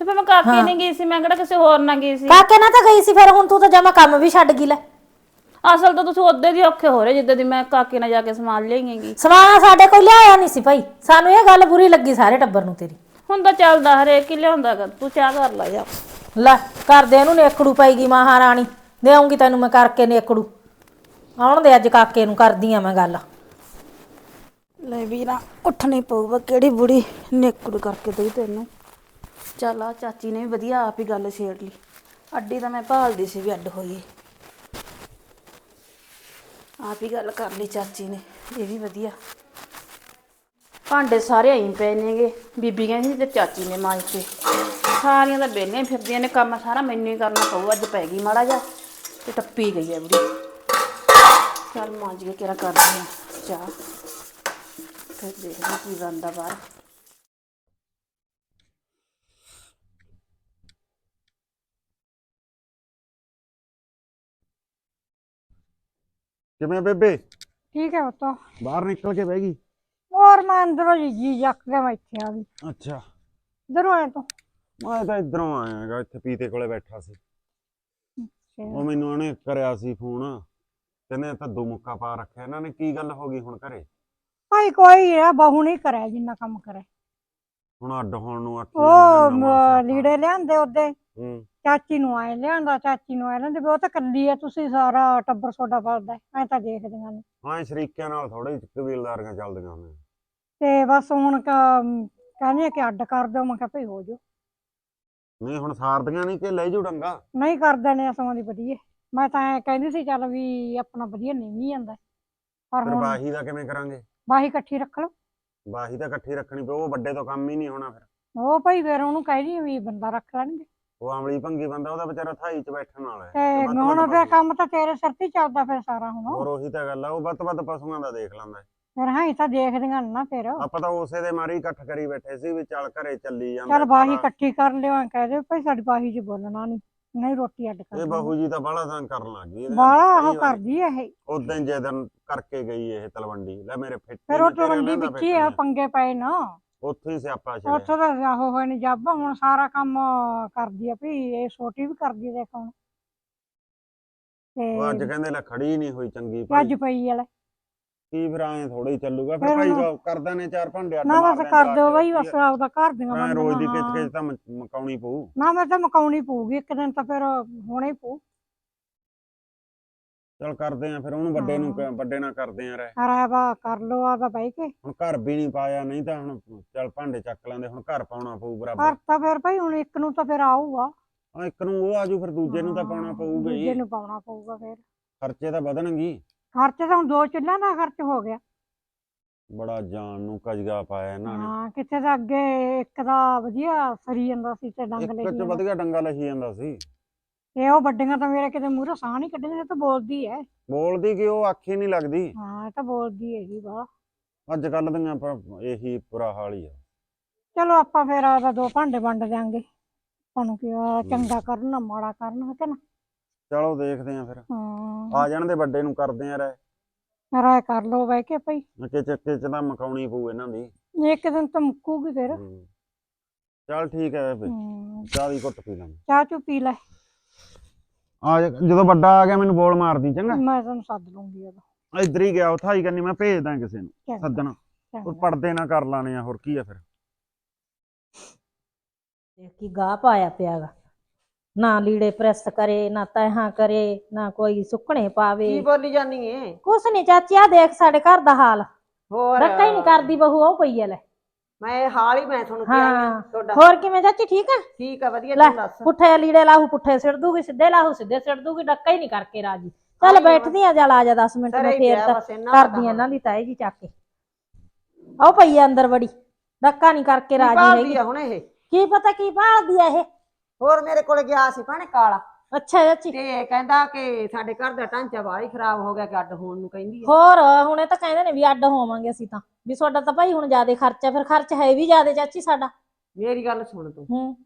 ਤੇ ਫਿਰ ਮੈਂ ਕਾਕੇ ਨਹੀਂ ਗਈ ਸੀ ਮੈਂ ਕਿਹੜਾ ਕਿਸੇ ਹੋਰ ਨਾਲ ਗਈ ਸੀ? ਕਾਕੇ ਨਾਲ ਤਾਂ ਗਈ ਸੀ ਫਿਰ ਹੁਣ ਤੂੰ ਤਾਂ ਜਮਾ ਕੰਮ ਵੀ ਛੱਡ ਗਈ ਲੈ। ਅਸਲ ਤਾਂ ਤੁਸੀਂ ਉਹਦੇ ਦੀ ਔਖੇ ਹੋ ਰਹੇ ਜਿੱਦਾਂ ਦੀ ਮੈਂ ਕਾਕੇ ਨਾਲ ਜਾ ਕੇ ਸਮਾਨ ਲਿਆਈਂਗੀ ਸਮਾਨ ਸਾਡੇ ਕੋਈ ਲਿਆਇਆ ਨਹੀਂ ਸੀ ਭਾਈ। ਸਾਨੂੰ ਇਹ ਗੱਲ ਬੁਰੀ ਲੱਗੀ ਸਾਰੇ ਟੱਬਰ ਨੂੰ ਤੇਰੀ। ਹੁਣ ਤਾਂ ਚੱਲਦਾ ਹਰੇਕ ਹੀ ਲਿਆਉਂਦਾ ਗਾ। ਤੂੰ ਚਾਹ ਕਰ ਲੈ ਜਾ। ਲੈ ਕਰਦੇ ਇਹਨੂੰ ਨੇਕੜੂ ਪਾਈਗੀ ਮਹਾਰਾਣੀ। ਦੇਉਂਗੀ ਤੈਨੂੰ ਮੈਂ ਕਰਕੇ ਨੇਕੜੂ। ਆਉਣ ਦੇ ਅੱਜ ਕਾਕੇ ਨੂੰ ਕਰਦੀ ਆ ਮੈਂ ਗੱਲ। ਲੈ ਵੀਰਾ ਉੱਠਣੀ ਪਊਗਾ ਕਿਹੜੀ ਬੁੜੀ ਨੇਕੜ ਕਰਕੇ ਦਈ ਤੈਨੂੰ। ਚੱਲ ਆ ਚਾਚੀ ਨੇ ਵੀ ਵਧੀਆ ਆਪ ਹੀ ਗੱਲ ਛੇੜ ਲਈ। ਅੱਡੀ ਤਾਂ ਮੈਂ ਭਾਲਦੀ ਸੀ ਵੀ ਅੱਡ ਹੋਈਏ। ਆਪ ਹੀ ਗੱਲ ਕਰ ਲਈ ਚਾਚੀ ਨੇ, ਇਹ ਵੀ ਵਧੀਆ। ਭਾਂਡੇ ਸਾਰੇ ਆਈ ਪਏ ਨੇਗੇ, ਬੀਬੀ ਕਹਿੰਦੀ ਸੀ ਤੇ ਚਾਚੀ ਨੇ ਮਾਂਜ ਕੇ ਸਾਰੀਆਂ ਤਾਂ ਬੇਲੀਆਂ ਫਿਰਦੀਆਂ ਨੇ, ਕੰਮ ਸਾਰਾ ਮੈਨੂੰ ਹੀ ਕਰਨਾ ਪਊ, ਅੱਜ ਪੈ ਗਈ ਮਾੜਾ ਜਾ ਤੇ ਟੱਪੀ ਗਈ ਹੈ ਬੁੜੀ। ਚੱਲ ਮਾਂਜ ਕੇ ਕਿਹੜਾ ਕਰਦੇ ਆ, ਚਾਹ। ਫਿਰ ਦੇਖਦੇ ਕੀ ਬਣਦਾ ਬਾਹਰ। ਕਿਵੇਂ ਬੇਬੇ? ਠੀਕ ਹੈ ਪੁੱਤ। ਬਾਹਰ ਨਿਕਲ ਕੇ ਬਹਿ ਗਈ? ਹੋਰ ਮੈਂ ਅੰਦਰੋਂ ਜੀ ਜੀ ਜੱਕ ਕੇ ਮੈਂ ਇੱਥੇ ਆ ਗਈ ਅੱਛਾ। ਇਧਰੋਂ ਆਏ ਤੂੰ? ਮੈਂ ਤਾਂ ਇਧਰੋਂ ਆਇਆਗਾ ਇੱਥੇ ਪੀਤੇ ਕੋਲੇ ਬੈਠਾ ਸੀ। ਉਹ ਮੈਨੂੰ ਉਹਨੇ ਕਰਿਆ ਸੀ ਫੋਨ। ਕਹਿੰਦੇ ਧੱਦੂ ਮੁੱਕਾ ਪਾ ਰੱਖਿਆ। ਇਹਨਾਂ ਨੇ ਕੀ ਗੱਲ ਹੋ ਗਈ ਹੁਣ ਘਰੇ? ਭਾਈ ਕੋਈ ਹੈ ਬਹੂ ਨਹੀਂ ਕਰਿਆ ਜਿੰਨਾ ਕੰਮ ਕਰੇ ਹੁਣ ਅੱਡ ਹੋਣ ਨੂੰ ਅੱਠ ਉਹ ਲੀੜੇ ਲਿਆਂਦੇ ਉਹਦੇ। ਹੂੰ। ਚਾਚੀ ਨੂੰ ਆਏ ਲਿਆਂਦਾ ਚਾਚੀ ਨੂੰ ਆਏ ਲਿਆਂਦੇ ਵੀ ਉਹ ਤਾਂ ਕੱਲੀ ਆ ਤੁਸੀਂ ਸਾਰਾ ਟੱਬਰ ਸੋਡਾ ਫਲਦਾ ਐ ਤਾਂ ਦੇਖਦੀਆਂ ਨੇ। ਹਾਂ ਸ਼ਰੀਕਿਆਂ ਨਾਲ ਥੋੜੇ ਕਬੀਲਦਾਰੀਆਂ ਚੱਲਦੀਆਂ ਨੇ। ਤੇ ਬਸ ਹੁਣ ਕ- ਕਹਿੰਦੇ ਆ ਕਿ ਅੱਡ ਕਰ ਦਿਓ ਮੈਂ ਕਿਹਾ ਭਈ ਹੋ ਜਾਓ। ਨਹੀਂ ਹੁਣ ਸਾਰਦੀਆਂ ਨਹੀਂ ਕਿ ਲੈ ਜੂ ਡੰਗਾ? ਨਹੀਂ ਕਰਦੇ ਨੇ ਸਮਾਂ ਦੀ ਵਧੀਆ। ਮੈਂ ਤਾਂ ਐਂ ਕਹਿੰਦੀ ਸੀ ਚੱਲ ਵੀ ਆਪਣਾ ਵਧੀਆ ਨਿਵੀ ਜਾਂਦਾ ਪਰ ਫਿਰ ਹੁਣ ਬਾਹੀ ਦਾ ਕਿਵੇਂ ਕਰਾਂਗੇ? ਬਾਹੀ ਇਕੱਠੀ ਰੱਖ ਲਓ। ਬਾਹੀ ਤਾਂ ਇਕੱਠੀ ਰੱਖਣੀ ਪਊ ਉਹ ਵੱਡੇ ਤੋਂ ਕੰਮ ਹੀ ਨਹੀਂ ਹੋਣਾ ਫਿਰ। ਉਹ ਭਾਈ ਫਿਰ ਉਹਨੂੰ ਕਹਿ ਦੀ ਵੀ ਬੰਦਾ ਰੱਖ ਲੈਣਗੇ। ਉਹ ਅਮਲੀ ਭੰਗੀ ਬੰਦਾ ਉਹਦਾ ਵਿਚਾਰਾ ਥਾਈ 'ਚ ਬੈਠਣ ਵਾਲਾ ਹੈ। ਤੇ ਵੱਧ ਤੋਂ ਹੁਣ ਵੱਧ ਪਸ਼ੂ। ਕੰਮ ਤਾਂ ਤੇਰੇ ਸਿਰ ਤੇ ਹੀ ਚੱਲਦਾ ਫਿਰ ਸਾਰਾ ਹੁਣ। ਹੋਰ ਉਹੀ ਤਾਂ ਗੱਲ ਆ ਉਹ ਵੱਧ ਤੋਂ ਵੱਧ ਪਸ਼ੂਆਂ ਦਾ ਦੇਖ ਲੈਂਦਾ ਹੈ। ਫਿਰ ਹਾਂ ਇਹ ਤਾਂ ਦੇਖਦੀਆਂ ਨੀ ਨਾ ਫਿਰ। ਆਪਾਂ ਤਾਂ ਉਸੇ ਦੇ ਮਾਰੀ ਇਕੱਠ ਕਰੀ ਬੈਠੇ ਸੀ ਵੀ ਚੱਲ ਘਰੇ ਚੱਲੀ ਜਾਂਦਾ ਚੱਲ ਬਾਹੀ। ਇਕੱਠੀ ਕਰ ਲਿਓ ਐਂ ਕਹਿ ਦੇ ਭਾਈ ਸਾਡੀ ਬਾਹੀ 'ਚ ਬੋਲਣਾ ਨਹੀਂ ਨਹੀਂ ਰੋਟੀ ਅੱਡ ਕਰ ਇਹ ਬਹੂ ਜੀ ਤਾਂ ਬਾਲਾ ਤੰਗ ਕਰਨ ਲੱਗ ਗਈ ਬਾਲਾ ਉਹ ਕਰਦੀ ਐ ਇਹ। ਉਦੋਂ ਜੇ ਦਿਨ ਕਰਕੇ ਗਈ ਇਹ ਤਲਵੰਡੀ ਲੈ ਮੇਰੇ ਫਿੱਟ ਫਿਰ ਉਹ ਤਲਵੰਡੀ ਵਿੱਚ ਹੀ ਆ ਪੰਗੇ ਪਏ ਨਾ। ਉੱਥੇ ਹੀ ਸਿਆਪਾ ਛਿੜਿਆ। ਉੱਥੋਂ ਦਾ ਉਹ ਹੋਏ ਨੇ ਜੱਬ ਹੁਣ ਸਾਰਾ ਕੰਮ ਕਰਦੀ ਆ ਵੀ ਇਹ ਛੋਟੀ ਵੀ ਕਰਦੀ ਆ ਦੇਖ ਹੁਣ। ਉਹ ਅੱਜ ਤੇ ਕਹਿੰਦੇ ਲੈ ਖੜੀ ਨਹੀਂ ਹੋਈ ਚੰਗੀ ਅੱਜ ਭਾਈ। ਪਈ ਵਾਲੇ ਕੀ ਫਿਰ ਐਂ ਥੋੜੀ ਚੱਲੂਗਾ ਫਿਰ ਫਿਰ ਭਾਈ ਹੁਣ- ਕਰਦਾ ਨੇ ਚਾਰ ਭਾਂਡੇ ਅੱਡ ਨਾ ਬਸ ਕਰ ਦਿਓ ਬਈ ਬਸ? ਆਪਦਾ ਘਰ ਦੀਆਂ ਐਂ ਰੋਜ਼ ਦੀ ਮੰਗਣੀਆਂ, ਕਿਚ ਹਾਂ। ਕਿਚ ਤਾਂ ਮ- ਮਕਾਉਣੀ ਪਊ। ਨਾ ਮੈਂ ਤਾਂ ਮਕਾਉਣੀ ਪਊਗੀ ਇੱਕ ਦਿਨ ਤਾਂ ਫਿਰ ਹੋਣਾ ਹੀ ਪਊ। ਚੱਲ ਕਰਦੇ ਆ ਫਿਰ ਉਹਨੂੰ ਵੱਡੇ ਨੂੰ ਹਾਂ। ਕ- ਵੱਡੇ ਨਾਲ ਕਰਦੇ ਆ ਰਹਿ। ਰਾਬਾ ਕਰ ਲੋ ਆਦਾ ਬਹਿ ਕੇ। ਹੁਣ ਘਰ ਵੀ ਨਹੀਂ ਪਾਇਆ ਨਹੀਂ ਤਾਂ ਹੁਣ ਚੱਲ ਭਾਂਡੇ ਚੱਕ ਲੈਂਦੇ ਹੁਣ ਘਰ ਪਾਉਣਾ ਪਊ ਬਰਾਬਰ। ਤਾਂ ਫਿਰ ਭਾਈ ਹੁਣ ਇੱਕ ਨੂੰ ਤਾਂ ਫਿਰ ਆਊਗਾ। ਆ ਇੱਕ ਨੂੰ ਉਹ ਆਜੂ ਫਿਰ ਦੂਜੇ ਨੂੰ ਤਾਂ ਪਾਉਣਾ ਹਾਂ, ਪਊਗਾ ਦੂਜੇ ਹੀ ਨੂੰ ਪਾਉਣਾ ਪਊਗਾ ਫਿਰ। ਖਰਚੇ ਤਾਂ ਵਧਣਗੇ। ਖਰਚ ਤਾਂ ਹੁਣ ਦੋ ਚੁੱਲ੍ਹਿਆਂ ਦਾ ਖਰਚ ਹੋ ਗਿਆ। ਬੜਾ ਜਾਨ ਨੂੰ ਕਜਗਾ ਪਾਇਆ ਇਹਨਾਂ ਨੇ। ਹਾਂ ਕਿਤੇ ਤਾਂ ਅੱਗੇ ਇੱਕ ਦਾ ਵਧੀਆ ਸਰੀ ਜਾਂਦਾ ਸੀ ਤੇ ਡੰਗ ਲੈ ਇੱਕ ਚ ਵਧੀਆ ਡੰਗਾ ਲਹੀ ਜਾਂਦਾ ਸੀ। ਤੇ ਉਹ ਵੱਡੀਆਂ ਤਾਂ ਮੇਰੇ ਕਿਤੇ ਮੂਹਰੇ ਸਾਹ ਨਹੀਂ ਕੱਢਦੇ ਇਹ ਤਾਂ ਬੋਲਦੀ ਐ। ਬੋਲਦੀ ਕਿ ਉਹ ਅੱਖੀ ਨਹੀਂ ਲੱਗਦੀ। ਹਾਂ ਇਹ ਤਾਂ ਬੋਲਦੀ ਹੈਗੀ ਬਾ ਅੱਜ ਕੱਲ ਦੀਆਂ ਪਰ ਇਹੀ ਬੁਰਾ ਹਾਲ ਹੀ ਆ। ਚਲੋ ਆਪਾਂ ਫਿਰ ਆਦਾ ਦੋ ਭਾਂਡੇ ਵੰਡ ਦਿਆਂਗੇ। ਆਪਾਂ ਨੂੰ ਕੀ ਆ, ਚੰਗਾ ਕਰਨ ਨਾ ਮਾੜਾ ਕਰਨ ਹੈ ਕਿ ਨਾ? ਚਲੋ ਦੇਖਦੇ ਆ ਫਿਰ। ਹਾਂ। ਆ ਜਾਣ ਦੇ ਵੱਡੇ ਨੂੰ ਕਰਦੇ ਆ ਰਹਿ ਰਾਇ ਕਰ ਲੋ ਬਹਿ ਕੇ ਭਾਈ। ਕਿ ਚੱਕੇ ਚ ਤਾਂ ਮਕਾਉਣੀ ਪਊ ਇਹਨਾਂ ਦੀ। ਇੱਕ ਦਿਨ ਤਾਂ ਮੁੱਕੂਗੀ ਫਿਰ। ਹੂੰ। ਚੱਲ ਠੀਕ ਹੈ। ਹਮ, ਚਾਹ ਦੀ ਘੁੱਟ ਪੀ ਲਾਂਗੇ। ਚਾਹ ਚੂ ਪੀ ਲੈ। ਆ ਜਾ ਜਦੋਂ ਵੱਡਾ ਆ ਗਿਆ ਮੈਨੂੰ ਬੋਲ ਮਾਰਦੀ ਚੰਗਾ। ਮੈਂ ਤੁਹਾਨੂੰ ਸੱਦ ਲੂੰਗੀ ਉਦੋਂ। ਇੱਧਰ ਹੀ ਗਿਆ ਉਥਾਈ ਕਰਨੀ ਮੈਂ ਭੇਜਦਾ ਕਿਸੇ ਨੂੰ ਚੰਗਾ, ਸੱਦਣਾ। ਉਹ। ਪੜਦੇ ਨਾ ਕਰ ਲਾਣੇ ਆ ਹੋਰ ਕੀ ਆ ਫਿਰ? ਦੇਖ ਕੀ ਗਾਹ ਪਾਇਆ ਪਿਆਗਾ। ਨਾ ਲੀੜੇ ਪ੍ਰੈਸ ਕਰੇ ਨਾ ਤਹਾਂ ਕਰੇ ਨਾ ਕੋਈ ਸੁੱਕਣੇ ਪਾਵੇ। ਕੀ ਬੋਲੀ ਜਾਨੀ ਏ? ਕੁਛ ਨਹੀਂ ਚਾਚੀ ਆ ਦੇਖ ਸਾਡੇ ਘਰ ਦਾ ਹਾਲ। ਹੋਰ। ਰੱਕਾ ਹੀ ਨਹੀਂ ਕਰਦੀ ਬਹੂ ਉਹ ਪਈ ਐ ਲੈ। ਮੈਂ ਹਾਲ ਹੀ ਮੈਂ ਤੁਹਾਨੂੰ ਕਿਹਾ ਹਾਂ। ਤੁਹਾਡਾ। ਹੋਰ ਕਿਵੇਂ ਚਾਚੀ ਠੀਕ ਆ? ਠੀਕ ਆ ਵਧੀਆ ਤੂੰ ਦੱਸ। ਪੁੱਠੇ ਲੀੜੇ ਲਾਹੂ ਪੁੱਠੇ ਸਿਰ ਦੂਗੀ ਸਿੱਧੇ ਲਾਹੂ ਸਿੱਧੇ ਸਿਰ ਦੂਗੀ ਡੱਕਾ ਹੀ ਨਹੀਂ ਕਰਕੇ ਰਾਜੀ। ਚੱਲ ਬੈਠਦੀ ਆ ਚੱਲ ਆ ਜਾ 10 ਮਿੰਟ ਮੈਂ ਫੇਰ ਕਰਦੀ ਇਹਨਾਂ ਦੀ ਤਾਏ ਜੀ ਚੱਕ ਕੇ। ਉਹ ਪਈ ਆ ਅੰਦਰ ਬੜੀ ਡੱਕਾ ਨਹੀਂ ਕਰਕੇ ਰਾਜੀ ਹੈਗੀ। ਆ ਹੁਣ ਇਹ? ਕੀ ਪਤਾ ਕੀ ਭਾਲਦੀ ਆ ਇਹ? ਹੋਰ ਮੇਰੇ ਕੋਲ ਗਿਆ ਸੀ ਭਾਣੇ ਕਾਲਾ। ਅੱਛਾ ਚਾਚੀ। ਤੇ ਕਹਿੰਦਾ ਕਿ ਸਾਡੇ ਘਰ ਦਾ ਢਾਂਚਾ ਬਾਹਲਾ ਹੀ ਖਰਾਬ ਹੋ ਗਿਆ ਕਿ ਅੱਡ ਹੋਣ ਨੂੰ ਕਹਿੰਦੀ ਹੋਰ ਹੁਣ ਇਹ ਤਾਂ ਕਹਿੰਦੇ ਨੇ ਵੀ ਅੱਡ ਹੋਵਾਂਗੇ ਅਸੀਂ ਤਾਂ। ਵੀ ਤੁਹਾਡਾ ਤਾਂ ਭਾਈ ਹੁਣ ਜ਼ਿਆਦਾ ਖਰਚਾ ਫਿਰ ਖਰਚ ਹੈ ਵੀ ਜ਼ਿਆਦਾ ਚਾਚੀ ਸਾਡਾ। ਮੇਰੀ ਗੱਲ ਸੁਣ ਤੂੰ। ਹੂੰ।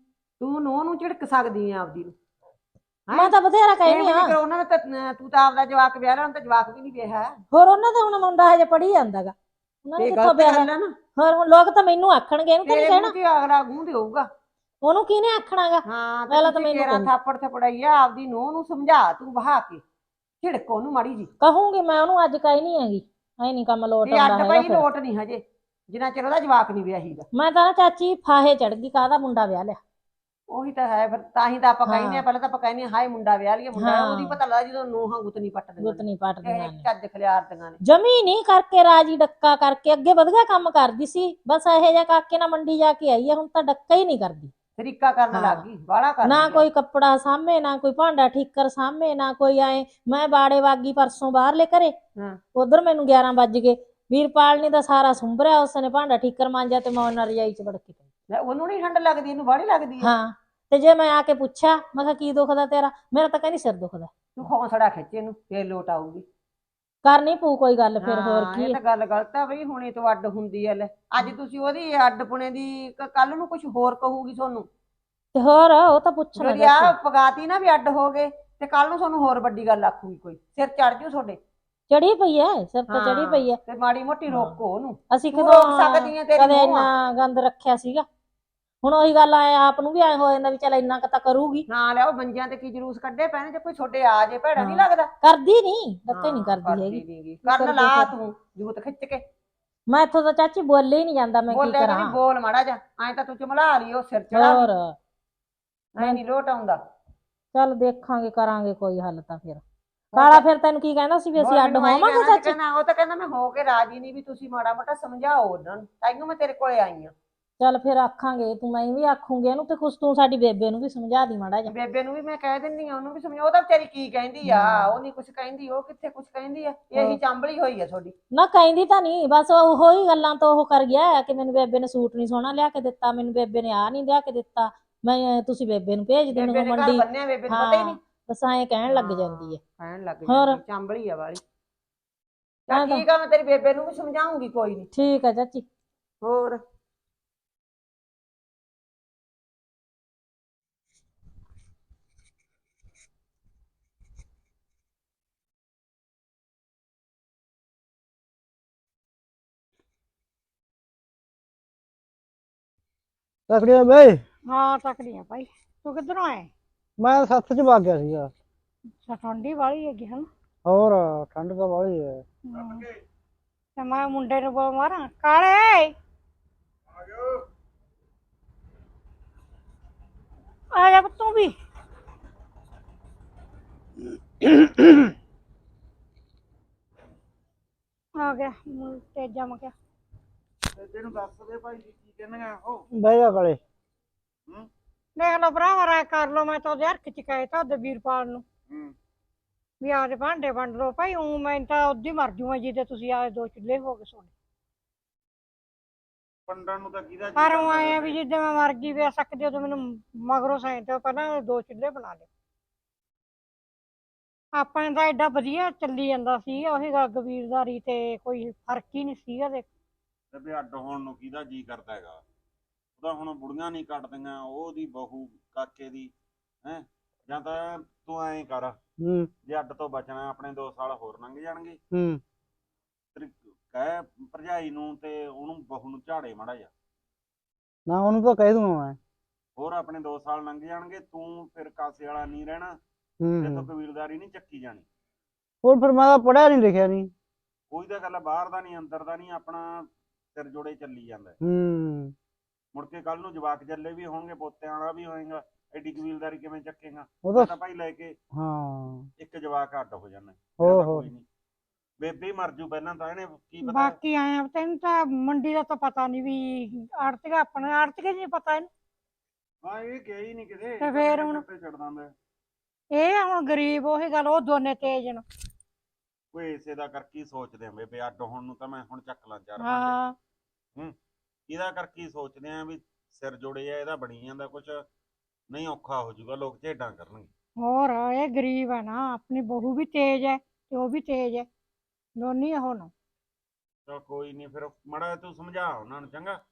ਤੂੰ ਨੂੰ ਨੂੰ ਝਿੜਕ ਸਕਦੀ ਆ ਆਪਦੀ ਨੂੰ। ਹੈਂ? ਮੈਂ ਤਾਂ ਬਥੇਰਾ ਵੀ ਆ। ਕਰ ਉਹਨਾਂ ਨੇ ਤਾਂ ਤੂੰ ਤਾਂ ਆਪਦਾ ਜਵਾਕ ਵਿਆਹ ਲਿਆ ਤਾਂ ਜਵਾਕ ਵੀ ਨਹੀਂ ਵਿਆਹਿਆ। ਹੋਰ ਉਹਨਾਂ ਦਾ ਹੁਣ ਮੁੰਡਾ ਹਜੇ ਪੜੀ ਜਾਂਦਾਗਾ। ਉਹਨਾਂ ਨੇ ਇਹ ਕਿੱਥੋਂ ਗਲਤ ਵਿਆਹ ਗੱਲ ਨਾ। ਹੋਰ ਹੁਣ ਲੋਕ ਤਾਂ ਮੈਨੂੰ ਆਖਣਗੇ ਇਹਨੂੰ ਤਾਂ ਨਹੀਂ ਤੇਰੇ ਕਹਿਣਾ। ਮੂੰਹ ਤੇ ਅਗਲਾ ਗੂੰ ਦੇਊਗਾ? ਉਹਨੂੰ ਕਿਹਨੇ ਆਖਣਾਗਾ? ਹਾਂ ਪਹਿਲਾਂ ਤਾਂ ਮੈਨੂੰ। ਥਾਪੜ ਥਪੜਾਈ ਆ ਆਪਦੀ ਨੂੰ ਨੂੰ ਸਮਝਾ ਤੂੰ ਬਹਾ ਕੇ ਝਿੜਕ ਉਹਨੂੰ ਮਾੜੀ ਜੀ। ਕਹੂੰਗੀ ਮੈਂ ਉਹਨੂੰ ਅੱਜ ਕਾਈ ਨਹੀਂ ਹੈਗੀ। ਐ ਨਹੀਂ ਕੰਮ ਲੋਟ ਇਹ ਆਉਂਦਾ ਅੱਡ ਹੈਗਾ ਪਈ ਫਿਰ। ਲੋਟ ਨਹੀਂ ਹਜੇ ਜਿੰਨਾ ਚਿਰ ਉਹਦਾ ਜਵਾਕ ਨਹੀਂ ਵਿਆਹੀਦਾ ਮੈਂ ਤਾਂ ਨਾ ਚਾਚੀ ਫਾਹੇ ਚੜ ਗਈ ਕਾਹਦਾ ਮੁੰਡਾ ਵਿਆਹ ਲਿਆ। ਉਹੀ ਤਾਂ ਹੈ ਫਿਰ ਤਾਂ ਹੀ ਤਾਂ ਆਪਾਂ ਹਾਂ। ਕਹਿੰਦੇ ਆ ਪਹਿਲਾਂ ਤਾਂ ਆਪਾਂ ਕਹਿੰਦੇ ਆ ਹਾਏ ਮੁੰਡਾ ਵਿਆਹ ਲਈਏ ਮੁੰਡਾ ਹਾਂ। ਉਹਦੀ ਪਤਾ ਲੱਗਦਾ ਜਦੋਂ ਨੂੰਹਾਂ ਗੁੱਤਨੀ ਪੱਟਦੀਆਂ ਗੁੱਤ ਨਹੀਂ ਇਹ ਨੇ। ਚੱਜ ਖਲਿਆਰਦੀਆਂ ਨੇ। ਜਮੀ ਨਹੀਂ ਕਰਕੇ ਰਾਜੀ ਡੱਕਾ ਕਰਕੇ ਅੱਗੇ ਵਧੀਆ ਕੰਮ ਕਰਦੀ ਸੀ। ਬਸ ਇਹੋ ਜਿਹਾ ਕਾਕੇ ਨਾਲ ਮੰਡੀ ਜਾ ਕੇ ਆਈ ਆ ਹੁਣ ਤਾਂ ਡੱਕਾ ਹੀ ਨਹੀਂ ਕਰਦੀ। ਤਰੀਕਾ ਕਰਨ। ਲੱਗ ਗਈ ਬਾਹਲਾ ਕਰ ਨਾ ਕੋਈ ਕੱਪੜਾ ਸਾਹਮਣੇ ਨਾ ਕੋਈ ਭਾਂਡਾ ਠੀਕਰ ਸਾਹਮਣੇ ਨਾ ਕੋਈ ਆਏ ਮੈਂ ਬਾੜੇ ਵਾਗੀ ਪਰਸੋਂ ਬਾਹਰਲੇ ਘਰੇ। ਉਧਰ ਮੈਨੂੰ 11 ਵੱਜ ਗਏ। ਵੀਰਪਾਲ ਨੇ ਤਾਂ ਸਾਰਾ ਸੁੰਭਰਿਆ ਉਸਨੇ ਭਾਂਡਾ ਠੀਕਰ ਮਾਂਜਿਆ ਤੇ ਮੈਂ ਉਹਨਾਂ ਰਜਾਈ ਚ ਵੜ ਕੇ ਪਈ ਉਹਨੂੰ ਨਹੀਂ ਠੰਡ ਲੱਗਦੀ ਇਹਨੂੰ ਬਾਹਲੀ ਲੱਗਦੀ ਹੈ? ਹਾਂ ਤੇ ਜੇ ਮੈਂ ਆ ਕੇ ਪੁੱਛਿਆ ਮੈਂ ਕਿਹਾ ਕੀ ਦੁਖਦਾ ਤੇਰਾ? ਮੇਰਾ ਤਾਂ ਕਹਿੰਦੀ ਸਿਰ ਦੁਖਦਾ। ਤੂੰ ਖੌਂਸੜਾ ਖਿੱਚ ਇਹਨੂੰ ਫੇਰ ਲੋਟ ਆਊਗੀ। ਕਰਨੀ ਪਊ ਕੋਈ ਗੱਲ ਫਿਰ ਹੋਰ ਹਾਂ, ਕੀ ਇਹ ਤਾਂ ਗੱਲ ਗਲਤ ਆ ਬਈ ਹੁਣੇ ਤੋਂ ਅੱਡ ਹੁੰਦੀ ਐ ਲੈ। ਅੱਜ ਤੁਸੀਂ ਉਹਦੀ ਅੱਡ ਪੁਣੇ ਦੀ ਕੱਲ ਨੂੰ ਕੁਝ ਹੋਰ ਕਹੂਗੀ ਤੁਹਾਨੂੰ ਤੇ ਹੋਰ ਉਹ ਤਾਂ ਪੁੱਛਣਾ ਜਿਹੜੀ ਆ ਪਗਾਤੀ ਨਾ ਵੀ ਅੱਡ ਹੋ ਗਏ ਤੇ ਕੱਲ ਨੂੰ ਤੁਹਾਨੂੰ ਹੋਰ ਵੱਡੀ ਗੱਲ ਆਖੂਗੀ ਕੋਈ। ਸਿਰ ਚੜ ਜੂ ਤੁਹਾਡੇ। ਚੜੀ ਪਈ ਐ ਸਿਰ ਤੇ ਚੜੀ ਪਈ ਐ। ਤੇ ਮਾੜੀ ਮੋਟੀ। ਰੋਕੋ ਉਹਨੂੰ। ਅਸੀਂ ਤੂੰ ਕਦੋਂ ਰੋਕ ਸਕਦੀ ਤੇਰੀ ਕਦੇ ਨੂੰਹ ਆ। ਇੰਨਾ ਗੰਦ ਰੱਖਿਆ ਸੀਗਾ। ਹੁਣ ਉਹੀ ਗੱਲ ਆਏ ਆਪ ਨੂੰ ਵੀ ਐ ਹੋ ਜਾਂਦਾ ਵੀ ਚੱਲ ਇੰਨਾ ਕੁ ਤਾਂ ਕਰੂਗੀ। ਨਾ ਲਿਆਓ ਮੰਜਿਆਂ ਤੇ ਕੀ ਜਲੂਸ ਕੱਢੇ ਪੈਣੇ ਜੇ ਕੋਈ ਛੋਡੇ ਆ ਜੇ ਭੈੜਾ ਨਹੀਂ ਹਾਂ। ਲੱਗਦਾ। ਕਰਦੀ ਨਹੀਂ ਡੱਕੇ ਨਹੀਂ ਕਰਦੀ ਹੈਗੀ। ਕਰਨ ਲਾ। ਤੂੰ ਜੂਤ ਖਿੱਚ ਕੇ। ਮੈਂ ਇੱਥੋਂ ਤਾਂ ਚਾਚੀ ਬੋਲੇ ਹੀ ਨਹੀਂ ਜਾਂਦਾ ਮੈਂ ਕੀ ਬੋਲਿਆ ਨਹੀਂ ਬੋਲ ਮਾੜਾ ਜਾ ਐ ਤਾਂ ਤੂੰ ਚਮਲਾ ਲਈ ਉਹ ਸਿਰ ਚੜਾ ਹੋਰ। ਐ ਨਹੀਂ ਲੋਟ ਆਉਂਦਾ। ਚੱਲ ਦੇਖਾਂਗੇ ਕਰਾਂਗੇ ਕੋਈ ਹੱਲ ਤਾਂ ਫਿਰ। ਕਾਲਾ ਫਿਰ ਤੈਨੂੰ ਕੀ ਕਹਿੰਦਾ ਸੀ ਵੀ ਅਸੀਂ ਅੱਡ ਹੋਵਾਂਗੇ ਚਾਚੀ? ਉਹ ਤਾਂ ਕਹਿੰਦਾ ਮੈਂ ਹੋ ਕੇ ਰਾਜੀ ਨਹੀਂ ਵੀ ਤੁਸੀਂ ਮਾੜਾ ਮੋਟਾ ਸਮਝਾਓ ਉਹਨਾਂ ਨੂੰ। ਤਾਈਓ ਮੈਂ ਤੇਰੇ ਕੋਲੇ ਆਈ ਆ। ਚੱਲ ਫਿਰ ਆਖਾਂਗੇ ਤੂੰ ਮੈਂ ਵੀ ਆਖੂੰਗੀ ਇਹਨੂੰ ਤੇ ਕੁਛ ਤੂੰ ਸਾਡੀ ਬੇਬੇ ਨੂੰ ਵੀ ਸਮਝਾ ਦੀ ਮਾੜਾ ਜਿਹਾ। ਬੇਬੇ ਨੂੰ ਵੀ ਮੈਂ ਕਹਿ ਦਿੰਦੀ ਆ ਉਹਨੂੰ ਵੀ ਸਮਝਾ ਉਹ ਤਾਂ ਵਿਚਾਰੀ ਕੀ ਕਹਿੰਦੀ ਆ ਉਹ ਨਹੀਂ ਕੁਝ ਕਹਿੰਦੀ ਉਹ ਕਿੱਥੇ ਕੁਝ ਕਹਿੰਦੀ ਆ ਇਹੀ ਚਾਂਬਲੀ ਹੋਈ ਆ ਤੁਹਾਡੀ। ਨਾ ਕਹਿੰਦੀ ਤਾਂ ਨਹੀਂ ਬਸ ਉਹੋ ਹੀ ਗੱਲਾਂ ਤੋਂ ਉਹ ਕਰ ਗਿਆ ਕਿ ਮੈਨੂੰ ਬੇਬੇ ਨੇ ਸੂਟ ਨਹੀਂ ਸੋਹਣਾ ਲਿਆ ਕੇ ਦਿੱਤਾ ਮੈਨੂੰ ਬੇਬੇ ਨੇ ਆ ਨਹੀਂ ਲਿਆ ਕੇ ਦਿੱਤਾ। ਮੈਂ ਤੁਸੀਂ ਬੇਬੇ ਨੂੰ ਭੇਜ ਦੇਣ ਬੇਬੇ ਨੇ ਘਰ ਮੰਡੀ ਬੰਨਿਆ ਬੇਬੇ ਨੂੰ ਪਤਾ ਹੀ ਨਹੀਂ ਬਸ ਐਂ ਕਹਿਣ ਲੱਗ ਜਾਂਦੀ ਹੈ ਕਹਿਣ ਲੱਗ ਹੋਰ? ਜਾਂਦੀ ਚਾਂਬਲੀ ਆ ਵਾਲੀ। ਮੈਂ ਚੱਲ ਤਾਂ- ਠੀਕ ਆ ਮੈਂ ਤੇਰੀ ਬੇਬੇ ਨੂੰ ਵੀ ਸਮਝਾਉਂਗੀ ਕੋਈ ਨਹੀਂ ਠੀਕ ਹੈ ਚਾਚੀ। ਹੋਰ? ਤਕੜੀਆਂ ਬਈ? ਹਾਂ ਤਕੜੀਆਂ ਭਾਈ। ਤੂੰ ਕਿੱਧਰੋਂ ਆਇਆ? ਮੈਂ ਸੱਥ ਚ ਵਗ ਗਿਆ ਸੀਗਾ। ਅੱਛਾ ਠੰਡੀ ਵਾਲੀ ਹੈਗੀ ਹਨ? ਹੋਰ ਠੰਡ ਤਾਂ ਵਾਲੀ ਹੈ। ਤੇ ਮੈਂ ਮੁੰਡੇ ਨੂੰ ਬੋਲ ਮਾਰਾਂ ਕਾਲੇ! ਆ ਜਾ ਤੂੰ ਵੀ। ਆ ਗਿਆ ਮੁੰ- ਤੇਜਾ ਮੈਂ ਕਿਹਾ ਤੈਨੂੰ ਦੱਸ ਦੇ ਭਾਈ। ਜੀ ਕੀ ਕਹਿੰਨੇਗਾ ਉਹ ਬਹਿ ਜਾ ਗਲੇ ਦੇਖ ਲਓ ਭਰਾਵਾ ਰਾਇ ਕਰ ਲਓ ਮੈਂ ਤਾਂ ਉਹਦੇ ਹਰਖ ਚ ਕਹੇ ਤਾਂ ਉਹਦੇ ਵੀਰਪਾਲ ਨੂੰ। ਹੂੰ। ਵੀ ਆਦੇ ਭਾਂਡੇ ਵੰਡ ਲਓ ਭਾਈ ਉਹ ਮੈਂ ਤਾਂ ਉਦੀ ਮਰ ਜੂਆਂ ਜੀ ਤੇ ਤੁਸੀਂ ਆਏ ਦੋ ਚੁੱਲ੍ਹੇ ਹੋ ਗਏ ਸੋਨੇ। ਪੰਡਾਂ ਨੂੰ ਤਾਂ ਕਿਹਦਾ ਜੀ ਪਰ ਉਹ ਆਏ ਆ ਵੀ ਜਿੱਦਾਂ ਮੈਂ ਮਰ ਗਈ ਵੇ ਸਕਦੇ ਉਦੋਂ ਮੈਨੂੰ ਮਗਰੋਂ ਸਾਂ ਤੇ ਪਹਿਲਾਂ ਦੋ ਚੁੱਲ੍ਹੇ ਬਣਾ ਲਏ। ਆਪਾਂ ਦਾ ਐਡਾ ਵਧੀਆ ਚੱਲੀ ਜਾਂਦਾ ਸੀ ਉਹੀ ਗੱਲ ਗਵੀਰਦਾਰੀ ਤੇ ਕੋਈ ਫ਼ਰਕ ਹੀ ਨਹੀਂ ਸੀਗਾ ਦੇ ਤੇ ਵੀ ਅੱਡ ਹੋਣ ਨੂੰ ਕਿਹਦਾ ਜੀ ਕਰਦਾ ਹੈਗਾ? ਉਹਦਾ ਹੁਣ ਬੁੜੀਆਂ ਨਹੀਂ ਕੱਟਦੀਆਂ ਉਹਦੀ ਬਹੂ ਕਾਕੇ ਦੀ ਹੈ? ਜਾਂ ਤਾਂ ਤੂੰ ਐਂ ਕਰ ਹੂੰ। ਜੇ ਅੱਡ ਤੋਂ ਬਚਣਾ ਆਪਣੇ 2 ਸਾਲ ਹੋਰ ਲੰਘ ਜਾਣਗੇ। ਹੂੰ। ਤੇਰੀ ਕਹਿ ਭਰਜਾਈ ਨੂੰ ਤੇ ਉਹਨੂੰ ਬਹੂ ਨੂੰ ਝਾੜੇ ਮੜਾ ਜਾ ਨਾ ਉਹਨੂੰ ਤਾਂ ਕਹਿ ਦੂੰਗਾ ਮੈਂ। ਹੋਰ ਆਪਣੇ 2 ਸਾਲ ਲੰਘ ਜਾਣਗੇ ਤੂੰ ਫਿਰ ਕਾਸੇ ਵਾਲਾ ਨਹੀਂ ਰਹਿਣਾ ਤੇ ਹੂੰ। ਤੋਂ ਕਬੀਲਦਾਰੀ ਨਹੀਂ ਚੱਕੀ ਜਾਣੀ। ਹੋਰ ਫਿਰ ਮੈਂ ਤਾਂ ਪੜਿਆ ਨਹੀਂ ਲਿਖਿਆ ਨਹੀਂ। ਕੋਈ ਤਾਂ ਗੱਲ ਆ, ਬਾਹਰ ਦਾ ਨਹੀਂ ਅੰਦਰ ਦਾ ਨਹੀਂ ਆਪਣਾ ਸਿਰ ਜੋੜੇ ਚੱਲੀ ਜਾਂਦਾ ਹੈ। ਮੁੜ ਕੇ ਕੱਲ ਨੂੰ ਜਵਾਕ ਜੱਲੇ ਵੀ ਹੋਣਗੇ ਪੋਤਿਆਂ ਵਾਲਾ ਵੀ ਹੋਏਗਾ ਐਡੀ ਕਬੀਲਦਾਰੀ ਕਿਵੇਂ ਚੱਕੇਗਾ? ਉਹ ਮੈਂ ਤਾਂ ਭਾਈ ਲੈ ਕੇ ਹਾਂ। ਇੱਕ ਜਵਾਕ ਅੱਡ ਹੋ ਜਾਣਾ ਹੋਰ ਹੋਰ। ਬੇਬੇ ਮਰ ਜੂ ਪਹਿਲਾਂ ਤਾਂ ਇਹਨੇ ਕੀ ਪਤਾ? ਬਾਕੀ ਆਏ ਆ ਤੈਨੂੰ ਤਾਂ ਮੰਡੀ ਦਾ ਤਾਂ ਪਤਾ ਨਹੀਂ ਵੀ ਆੜਤੀਆ ਆਪਣੇ ਆੜਤੀਆ ਨਹੀਂ ਪਤਾ ਇਹਨੂੰ। ਹਾਂ ਇਹ ਗਿਆ ਹੀ ਨਹੀਂ ਕਿਤੇ। ਤੇ ਫੇਰ ਹੁਣ? ਦਿੰਦਾ ਇਹ ਆ ਹੁਣ ਗਰੀਬ ਉਹੀ ਗੱਲ ਉਹ ਦੋਨੇ ਤੇਜ ਨੇ। ਕੋਈ ਇਸੇ ਦਾ ਕਰ ਕੀ ਸੋਚਦੇ ਆ ਬੇਬੇ ਅੱਡ ਹੋਣ ਨੂੰ ਤਾਂ ਮੈਂ ਹੁਣ ਚੱਕ ਲਾਂ ਚਾਰ ਹਾਂ। ਇਹਦਾ ਕਰ ਕੀ ਸੋਚਦੇ ਆ ਵੀ ਸਿਰ ਜੋੜੇ ਆ ਇਹਦਾ ਬਣੀ ਜਾਂਦਾ ਕੁਛ। ਨਹੀਂ ਔਖਾ ਹੋ ਜਾਊਗਾ ਲੋਕ ਝੇਡਾਂ ਕਰਨਗੇ। ਹੋਰ ਇਹ ਗਰੀਬ ਹੈ ਨਾ ਆਪਣੀ ਬਹੂ ਵੀ ਤੇਜ ਹੈ ਤੇ ਉਹ ਵੀ ਤੇਜ ਹੈ। ਦੋਨੀ ਉਹ ਨਾ। ਚਲ ਕੋਈ ਨਹੀਂ ਫਿਰ ਮੜਾ ਤੂੰ ਸਮਝਾ ਉਹਨਾਂ ਨੂੰ ਚੰਗਾ?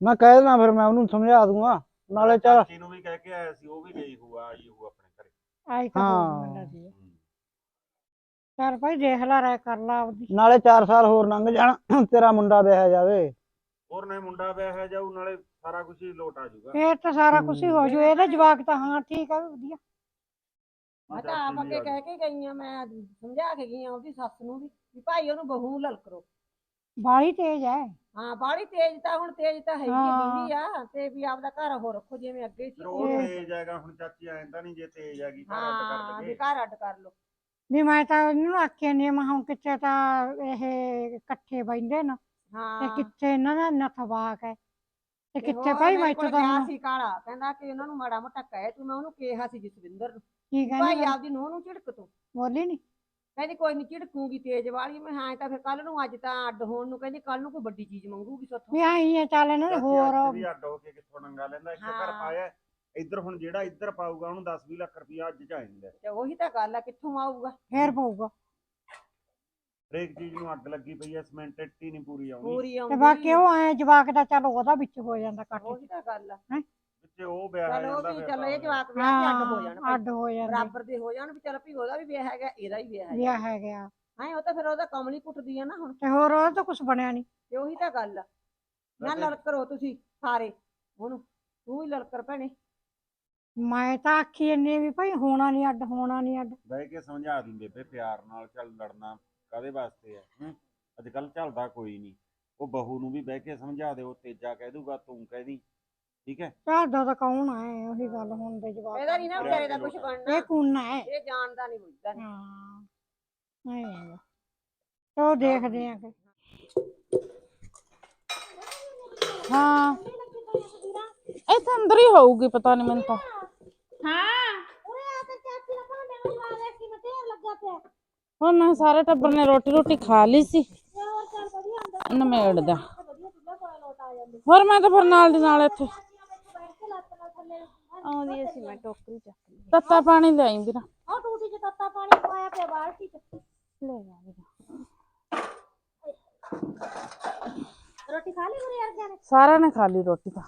ਮੈਂ ਕਹਿ ਦੇਣਾ ਫਿਰ ਮੈਂ ਉਹਨੂੰ ਸਮਝਾ ਦੂੰਗਾ। ਨਾਲੇ ਚੱਲ ਚਾਚੀ ਨੂੰ ਵੀ ਕਹਿ ਕੇ ਆਇਆ ਸੀ ਉਹ ਵੀ ਗਈ ਹੋਊ ਆਈ ਹੋਊ ਆਪਣੇ ਘਰੇ। ਆਈ ਤਾਂ ਹਾਂ। ਬੰਦਾ ਸੀ ਹੂੰ। ਚੱਲ ਭਾਈ ਦੇਖ ਲੈ ਰਾਇ ਕਰ ਲਾ ਆਪਦੀ। ਨਾਲੇ 4 ਸਾਲ ਹੋਰ ਲੰਘ ਜਾਣ ਤੇਰਾ ਮੁੰਡਾ ਵਿਆਹ ਜਾਵੇ। ਹੋਰ ਨੇ ਮੁੰਡਾ ਵਿਆਹਿਆ ਜਾਊ ਨਾਲੇ ਸਾਰਾ ਕੁਝ ਹੀ ਲੋਟ ਆ ਜਾਊਗਾ। ਫੇਰ ਤਾਂ ਸਾਰਾ ਕੁਝ ਹੀ ਹੋ ਜੂ ਇਹਦਾ ਜਵਾਕ ਤਾਂ ਹਾਂ ਠੀਕ ਆ ਵੀ ਵਧੀਆ। ਮੈਂ ਤਾਂ ਆਪ ਅੱਗੇ ਕਹਿ ਕੇ ਗਈ ਆ ਮੈਂ ਸਮਝਾ ਕੇ ਗਈ ਆ ਉਹਦੀ ਸੱਸ ਨੂੰ ਵੀ ਵੀ ਭਾਈ ਉਹਨੂੰ ਬਹੂ ਲਲਕਰੋ ਬਾਲੀ ਤੇਜ ਹੈ ਹਾਂ ਬਾਹਲੀ ਤੇਜ਼ ਤਾਂ ਹੁਣ ਤੇਜ਼ ਤਾਂ ਹੈਗੀ ਹਾਂ। ਦੀਦੀ ਆ ਤੇ ਵੀ ਆਪਦਾ ਘਰ ਹੋ ਰੱਖੋ ਜਿਵੇਂ ਅੱਗੇ ਸੀ। ਤੇਜ ਹੈਗਾ ਹੁਣ ਚਾਚੀ ਐਂ ਤਾਂ ਨਹੀਂ ਜੇ ਤੇਜ ਹੈਗੀ ਘਰ ਅੱਡ ਕਰ ਹਾਂ ਵੀ ਲਗੇ ਘਰ ਅੱਡ ਕਰ ਲੋ ਵੀ ਮੈਂ ਤਾਂ ਇਹਨੂੰ ਆਖਿਆ ਨਹੀਂ ਮੈਂ ਹੁਣ ਕਿੱਥੇ ਤਾਂ ਇਹ ਇਕੱਠੇ ਬੈਂਦੇ ਨਾ। ਤੇ ਹਾਂ। ਕਿੱਥੇ ਇਹਨਾਂ ਦਾ ਨਥਵਾਕ ਹੈ? ਤੇ ਕਿੱਥੇ ਭਾਈ ਮੈਂ ਤਾਂ ਹੁਣ ਸੀ ਕਾਲਾ ਕਹਿੰਦਾ ਕਿ ਉਹਨਾਂ ਨੂੰ ਮਾੜਾ ਮੋਟਾ ਕਹਿ ਤੂੰ ਮੈਂ ਉਹਨੂੰ ਕਿਹਾ ਸੀ ਜਸਵਿੰਦਰ ਨੂੰ। ਕੀ ਭਾਈ ਕਹਿੰਦੀ ਆਪਦੀ ਨੂੰਹ ਨੂੰ ਝਿੜਕ ਤੂੰ। ਬੋਲੀ ਨਹੀਂ ਕਹਿੰਦੀ ਕੋਈ ਨਹੀਂ ਝਿੜਕੂਗੀ ਤੇਜ਼ ਵਾਲੀ। ਮੈਂ ਹਾਂ ਤਾਂ ਫਿਰ ਕੱਲ ਨੂੰ ਅੱਜ ਤਾਂ ਅੱਡ ਹੋਣ ਨੂੰ ਕਹਿੰਦੀ ਕੱਲ ਨੂੰ ਕੋਈ ਵੱਡੀ ਚੀਜ਼ ਮੰਗੂਗੀ ਸਾਥੋਂ। ਵੀ ਆਈ ਹੈ ਚੱਲ ਇਹਨਾਂ ਦੇ ਹੋਰ ਵੀ ਅੱਡ ਹੋ ਕੇ ਕਿੱਥੋਂ ਨੰਗਾ ਲੈਂਦਾ ਇੱਕ ਘਰ ਹਾਂ। ਪਾਇਆ। ਇੱਧਰ ਹੁਣ ਜਿਹੜਾ ਇੱਧਰ ਪਾਊਗਾ ਉਹਨੂੰ 10 20 ਲੱਖ ਰੁਪਇਆ ਅੱਜ ਚਾਹੀਦਾ ਤੇ ਉਹੀ ਤਾਂ ਗੱਲ ਆ ਕਿੱਥੋਂ ਆਊਗਾ? ਫੇਰ ਪਊਗਾ। ਹਰੇਕ ਚੀਜ਼ ਨੂੰ ਅੱਗ ਲੱਗੀ ਪਈ ਐ ਸਮੈਂਟ ਇੱਟੀ ਨਹੀਂ ਪੂਰੀ ਆਉਣੀ। ਪੂਰੀ ਤੇ ਬਾਕੀ ਉਹ ਐ ਜਵਾਕ ਦਾ ਚੱਲ ਉਹਦਾ ਵਿੱਚ ਹੋ ਜਾਂਦਾ ਕੱਟ ਉਹੀ ਤਾਂ ਗੱਲ ਆ। ਵਿੱਚੇ ਉਹ ਵਿਆਹ ਚਲ ਉਹ ਜਾਂਦਾ ਵੀ ਫਿਰ ਚੱਲ ਇਹ ਤਾਂ ਜਵਾਕ ਵਿਆਹ ਕੇ ਅੱਡ ਹੋ ਜਾਣ ਭਾਈ। ਅੱਡ ਹੋ ਜਾਂਦਾ। ਬਰਾਬਰ ਦੇ ਹੋ ਜਾਣ ਵੀ ਚੱਲ ਵੀ ਉਹਦਾ ਵੀ ਵਿਆਹ ਹੈਗਾ ਇਹਦਾ ਵੀ ਵਿਆਹ ਹੈਗਾ। ਵਿਆਹ ਹੈ ਗਿਆ ਹਾਂ ਉਹ ਤਾਂ ਫਿਰ ਉਹਦਾ ਕਮਲੀ ਕੁੱਟਦੀ ਆ ਨਾ ਹੁਣ। ਤੇ ਹੋਰ ਉਹ ਤਾਂ ਕੁਝ ਬਣਿਆ ਨਹੀਂ ਤੇ ਉਹੀ ਤਾਂ ਗੱਲ ਆ। ਨਾ ਵੈਸੇ- ਲੜਕਰੋ ਤੁਸੀਂ ਸਾਰੇ। ਉਹਨੂੰ ਤੂੰ ਵੀ ਲੜਕਰ ਭੈਣੇ। ਮੈਂ ਤਾਂ ਆਖੀ ਇੰਨੇ ਵੀ ਭਾਈ ਹੋਣਾ ਨਹੀਂ ਅੱਡ ਹੋਣਾ ਨਹੀਂ ਅੱਡ। ਬਹਿ ਕੇ ਸਮਝਾ ਦੀ ਬੇਬੇ ਪਿਆਰ ਨਾਲ ਚੱਲ ਲੜਨਾ ਕਾਦੇ ਵਾਸਤੇ ਹੂੰ? ਅੱਜ ਕੱਲ ਚੱਲਦਾ ਕੋਈ ਨਹੀਂ ਉਹ ਬਹੂ ਨੂੰ ਵੀ ਬਹਿ ਕੇ ਸਮਝਾ ਦੇ ਉਹ ਤੇਜਾ ਕਹਿ ਦੂਗਾ ਤੂੰ ਕਹਿ ਦੀ ਠੀਕ ਹੈ? ਸਾਡਾ ਤਾਂ ਕੌਣ ਹੈ? ਉਹੀ ਗੱਲ ਹੁਣ ਦੇ ਜਵਾਕ ਇਹਦਾ ਨਹੀਂ ਨਾ ਵਿਚਾਰੇ ਦਾ ਕੁਝ ਬਣਨਾ ਇਹ ਕੂਨਾ ਹੈ? ਇਹ ਜਾਣਦਾ ਨਹੀਂ ਬੁੱਝਦਾ ਨੀ। ਹਾਂ ਨਹੀਂ ਹੈਗਾ। ਤੋ ਦੇਖਦੇ ਆ ਕਿ ਹਾਂ। ਇੱਥੇ ਅੰਦਰ ਹੀ ਹੋਊਗੀ ਪਤਾ ਨਹੀਂ ਮੈਨੂੰ ਤਾਂ। ਉਰੇ ਆ ਤੇ ਚਾਚੀ ਦਾ ਭਾਂਡੇ ਨੂੰ ਜਵਾ ਦੇ ਕਿ ਮੈਂ ਢੇਰ ਲੱਗਾ ਪਿਆ ਹੁਣ ਮੈਂ ਸਾਰੇ ਟੱਬਰ ਨੇ ਰੋਟੀ ਰੋਟੀ ਖਾ ਲਈ ਸੀ ਤੇ ਹੋਰ ਚੱਲ ਵਧੀਆ ਅੰਦਰ ਨਮੇੜਦਾ ਵਧੀਆ ਚੁੱਲ੍ਹਾ ਕੋਲ ਲੋਟ ਆ ਜਾਂਦੀ ਹੋਰ ਮੈਂ ਤਾਂ ਫਿਰ ਨਾਲ ਦੀ ਨਾਲ ਇੱਥੇ ਬੈਠ ਕੇ ਲੱਤ ਨਾਲ ਥੱਲੇ ਆਉਂਦੀ ਸੀ ਮੈਂ ਟੋਕਰੀ ਚੱਕ ਲਈ ਤੱਤਾ ਪਾਣੀ ਲਿਆਈ ਵੀਰਾ ਉਹ ਟੂਟੀ ਚ ਤੱਤਾ ਪਾਣੀ ਪਾਇਆ ਪਿਆ ਬਾਲਟੀ ਚ ਲੈ ਜਾ ਵੀਰਾ ਰੋਟੀ ਖਾ ਲਈ ਮੇਰੇ ਵਰਗਿਆਂ ਨੇ ਸਾਰਿਆਂ ਨੇ ਖਾ ਲਈ ਰੋਟੀ ਤਾਂ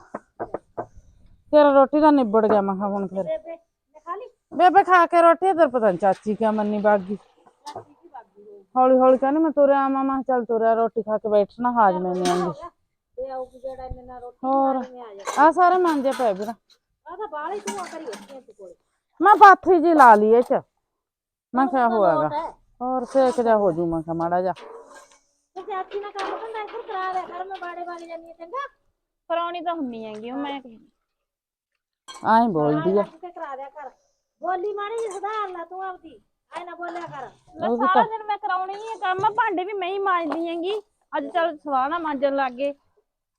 ਤੇਰਾ ਰੋਟੀ ਦਾ ਨਿਬੜ ਗਿਆ ਮੈਂ ਕਿਹਾ ਹੁਣ ਫਿਰ। ਬੇਬੇ ਖਾ ਲਈ? ਬੇਬੇ ਖਾ ਕੇ ਰੋਟੀ ਇਧਰ ਪਤਾ ਨੀ ਚਾਚੀ ਕਿਆ ਮੰਨੀ ਬਾਗੀ। ਹੌਲੀ ਹੌਲੀ ਕਹਿੰਦੀ ਮੈਂ ਤੁਰਿਆ ਆਵਾਂ ਮੈਂ ਕਿਹਾ ਚੱਲ ਤੁਰਿਆ ਰੋਟੀ ਖਾ ਕੇ ਬੈਠਣਾ ਹਾਜ਼ਮੇ ਨਹੀਂ ਆਉਂਦੀ। ਤੇ ਆਊਗੀ ਜਿਹੜਾ ਇੰਨੇ ਨਾਲ ਰੋਟੀ ਹੋਰ ਮੈਂ ਆ ਜਾ ਆ ਸਾਰੇ ਮਾਂਜੇ ਪਏ ਵੀਰਾ। ਆ ਤਾਂ ਬਾਹਰ ਹੀ ਤੂੰ ਕਰੀ ਉੱਥੇ ਤੇ ਕੋਲ। ਮੈਂ ਪਾਥੀ ਜੀ ਲਾ ਲਈ ਇਹ ਚ। ਮੈਂ ਕਿਹਾ ਹੋਏਗਾ ਹੋਰ ਸੇਕ ਜਾ ਹੋ ਜੂ ਮੈਂ ਕਿਹਾ ਮਾੜਾ ਜਾ ਤੇ ਚਾਚੀ ਨਾਲ ਕੰਮ ਧੰਦਾ ਇੱਧਰ ਕਰਾ ਲਿਆ ਕਰ ਮੈਂ ਬਾੜੇ ਵਾਲੀ ਹਾਂ ਚੰਗਾ। ਕਰਾਉਣੀ ਤਾਂ ਹੁੰਨੀ ਹੈਗੀ ਉਹ ਮੈਂ ਆਏ ਬੋਲਦੀ ਆ। ਅੱਜ ਤੇ ਕਰਾ ਦਿਆ ਕਰ। ਬੋਲੀ ਮਾੜੀ ਜਿਹੀ ਸੁਧਾਰ ਲੈ ਤੂੰ ਆਪਦੀ। ਐ ਨਾ ਬੋਲਿਆ ਕਰ। ਮੈਂ ਉਹ ਵੀ ਸਾਰਾ ਦਿਨ ਮੈਂ ਕਰਾਉਣੀ ਹੀ ਹੈ ਕੰਮ। ਭਾਂਡੇ ਵੀ ਮੈਂ ਹੀ ਮਾਂਜਦੀ ਹੈਗੀ। ਅੱਜ ਚੱਲ ਸਵਾਹ ਨਾ ਮਾਂਜਣ ਲੱਗ ਗਏ।